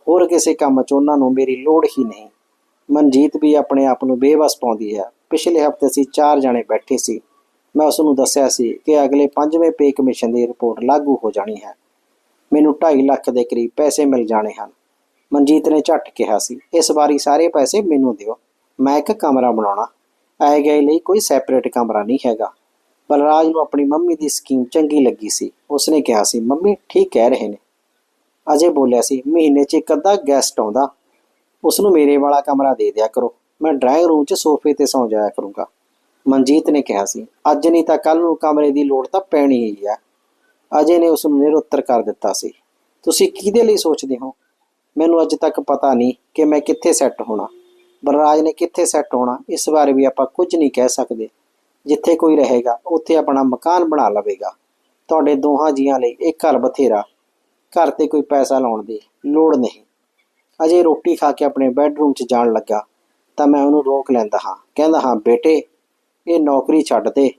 ਹੋਰ ਕਿਸੇ ਕੰਮ 'ਚ ਉਹਨਾਂ ਨੂੰ ਮੇਰੀ ਲੋੜ ਹੀ ਨਹੀਂ। ਮਨਜੀਤ ਵੀ ਆਪਣੇ ਆਪ ਨੂੰ ਬੇਵਸ ਪਾਉਂਦੀ ਹੈ। ਪਿਛਲੇ ਹਫ਼ਤੇ ਅਸੀਂ ਚਾਰ ਜਣੇ ਬੈਠੇ ਸੀ। ਮੈਂ ਉਸ ਨੂੰ ਦੱਸਿਆ ਸੀ ਕਿ ਅਗਲੇ ਪੰਜਵੇਂ ਪੇ ਕਮਿਸ਼ਨ ਦੀ ਰਿਪੋਰਟ ਲਾਗੂ ਹੋ ਜਾਣੀ ਹੈ। ਮੈਨੂੰ 2.5 ਲੱਖ ਦੇ ਕਰੀਬ ਪੈਸੇ ਮਿਲ ਜਾਣੇ ਹਨ। ਮਨਜੀਤ ਨੇ ਝੱਟ ਕਿਹਾ ਸੀ, ਇਸ ਵਾਰੀ ਸਾਰੇ ਪੈਸੇ ਮੈਨੂੰ ਦਿਓ, ਮੈਂ ਇੱਕ ਕਮਰਾ ਬਣਾਉਣਾ। ਆਏ ਗਏ ਲਈ ਕੋਈ ਸੈਪਰੇਟ ਕਮਰਾ ਨਹੀਂ ਹੈਗਾ। ਬਲਰਾਜ ਨੂੰ ਆਪਣੀ ਮੰਮੀ ਦੀ ਸਕੀਮ ਚੰਗੀ ਲੱਗੀ ਸੀ। ਉਸਨੇ ਕਿਹਾ ਸੀ, ਮੰਮੀ, ਠੀਕ ਕਹਿ ਰਹੇ ਨੇ। ਅਜੇ ਬੋਲਿਆ ਸੀ, ਮਹੀਨੇ 'ਚ ਇੱਕ ਅੱਧਾ ਗੈਸਟ ਆਉਂਦਾ। ਉਸ ਨੂੰ ਮੇਰੇ ਵਾਲਾ ਕਮਰਾ ਦੇ ਦਿਆ ਕਰੋ। ਮੈਂ ਡਰਾਇੰਗ ਰੂਮ 'ਚ ਸੋਫੇ ਤੇ ਸੌਂ ਜਾਇਆ ਕਰੂੰਗਾ। ਮਨਜੀਤ ਨੇ ਕਿਹਾ ਸੀ, ਅੱਜ ਨਹੀਂ ਤਾਂ ਕੱਲ ਨੂੰ ਕਮਰੇ ਦੀ ਲੋੜ ਤਾਂ ਪੈਣੀ ਹੀ ਹੈ। ਅਜੇ ਨੇ ਉਸ ਨੂੰ ਨਿਰੁੱਤਰ ਕਰ ਦਿੱਤਾ ਸੀ। ਤੁਸੀਂ ਕਿਹਦੇ ਲਈ ਸੋਚਦੇ ਹੋ? ਮੈਨੂੰ ਅੱਜ ਤੱਕ ਪਤਾ ਨਹੀਂ ਕਿ ਮੈਂ ਕਿੱਥੇ ਸੈੱਟ ਹੋਣਾ। ਬਲਰਾਜ ਨੇ ਕਿੱਥੇ ਸੈੱਟ ਹੋਣਾ, ਇਸ ਬਾਰੇ ਵੀ ਆਪਾਂ ਕੁਝ ਨਹੀਂ ਕਹਿ ਸਕਦੇ। ਜਿੱਥੇ ਕੋਈ ਰਹੇਗਾ, ਉੱਥੇ ਆਪਣਾ ਮਕਾਨ ਬਣਾ ਲਵੇਗਾ। ਤੁਹਾਡੇ ਦੋਹਾਂ ਜੀਆਂ ਲਈ ਇੱਕ ਘਰ ਬਥੇਰਾ। ਘਰ ਤੇ ਕੋਈ ਪੈਸਾ ਲਾਉਣ ਦੀ ਲੋੜ ਨਹੀਂ। ਅਜੇ ਰੋਟੀ ਖਾ ਕੇ ਆਪਣੇ ਬੈੱਡਰੂਮ 'ਚ ਜਾਣ ਲੱਗਾ, ਤਾਂ ਮੈਂ ਉਹਨੂੰ ਰੋਕ ਲੈਂਦਾ ਹਾਂ। ਕਹਿੰਦਾ ਹਾਂ, ਬੇਟੇ, ਇਹ ਨੌਕਰੀ ਛੱਡ ਦੇ।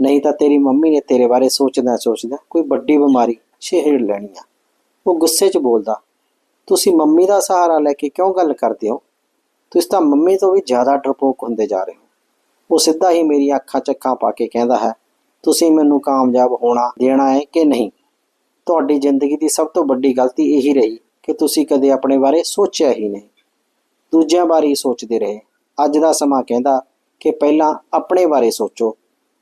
ਨਹੀਂ ਤਾਂ ਤੇਰੀ ਮੰਮੀ ਨੇ ਤੇਰੇ ਬਾਰੇ ਸੋਚਦਾ ਸੋਚਦਾ ਕੋਈ ਵੱਡੀ ਬਿਮਾਰੀ ਛੇੜ ਲੈਣੀ ਆ। ਉਹ ਗੁੱਸੇ 'ਚ ਬੋਲਦਾ ਤੁਸੀਂ ਮੰਮੀ ਦਾ ਸਹਾਰਾ ਲੈ ਕੇ ਕਿਉਂ ਗੱਲ ਕਰਦੇ ਹੋ? ਤੁਸੀਂ ਤਾਂ ਮੰਮੀ ਤੋਂ ਵੀ ਜ਼ਿਆਦਾ ਡਰਪੋਕ ਹੁੰਦੇ ਜਾ ਰਹੇ ਹੋ। ਉਹ ਸਿੱਧਾ ਹੀ ਮੇਰੀਆਂ ਅੱਖਾਂ ਚੱਖਾਂ ਪਾ ਕੇ ਕਹਿੰਦਾ ਹੈ, ਤੁਸੀਂ ਮੈਨੂੰ ਕਾਮਯਾਬ ਹੋਣਾ ਦੇਣਾ ਹੈ ਕਿ ਨਹੀਂ? ਤੁਹਾਡੀ ਜ਼ਿੰਦਗੀ ਦੀ ਸਭ ਤੋਂ ਵੱਡੀ ਗਲਤੀ ਇਹੀ ਰਹੀ ਕਿ ਤੁਸੀਂ ਕਦੇ ਆਪਣੇ ਬਾਰੇ ਸੋਚਿਆ ਹੀ ਨਹੀਂ। ਦੂਜਿਆਂ ਬਾਰੇ ਹੀ ਸੋਚਦੇ ਰਹੇ। ਅੱਜ ਦਾ ਸਮਾਂ ਕਹਿੰਦਾ ਕਿ ਪਹਿਲਾਂ ਆਪਣੇ ਬਾਰੇ ਸੋਚੋ,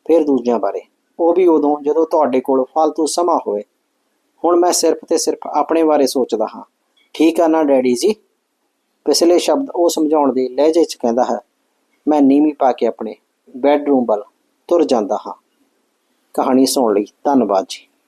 ਫਿਰ ਦੂਜਿਆਂ ਬਾਰੇ। ਉਹ ਵੀ ਉਦੋਂ ਜਦੋਂ ਤੁਹਾਡੇ ਕੋਲ ਫालतू ਸਮਾਂ ਹੋਵੇ। ਹੁਣ ਮੈਂ ਸਿਰਫ ਤੇ ਸਿਰਫ ਆਪਣੇ ਬਾਰੇ ਸੋਚਦਾ ਹਾਂ। ਠੀਕ ਆ ਨਾ, ਡੈਡੀ ਜੀ? ਪਿਛਲੇ ਸ਼ਬਦ ਉਹ ਸਮਝਾਉਣ ਦੇ ਲਹਿਜੇ 'ਚ ਕਹਿੰਦਾ ਹੈ, ਮੈਂ ਨੀਵੀਂ ਪਾ ਕੇ ਆਪਣੇ ਬੈੱਡਰੂਮ ਵੱਲ ਤੁਰ ਜਾਂਦਾ ਹਾਂ। ਕਹਾਣੀ ਸੁਣਨ ਲਈ, ਧੰਨਵਾਦ ਜੀ।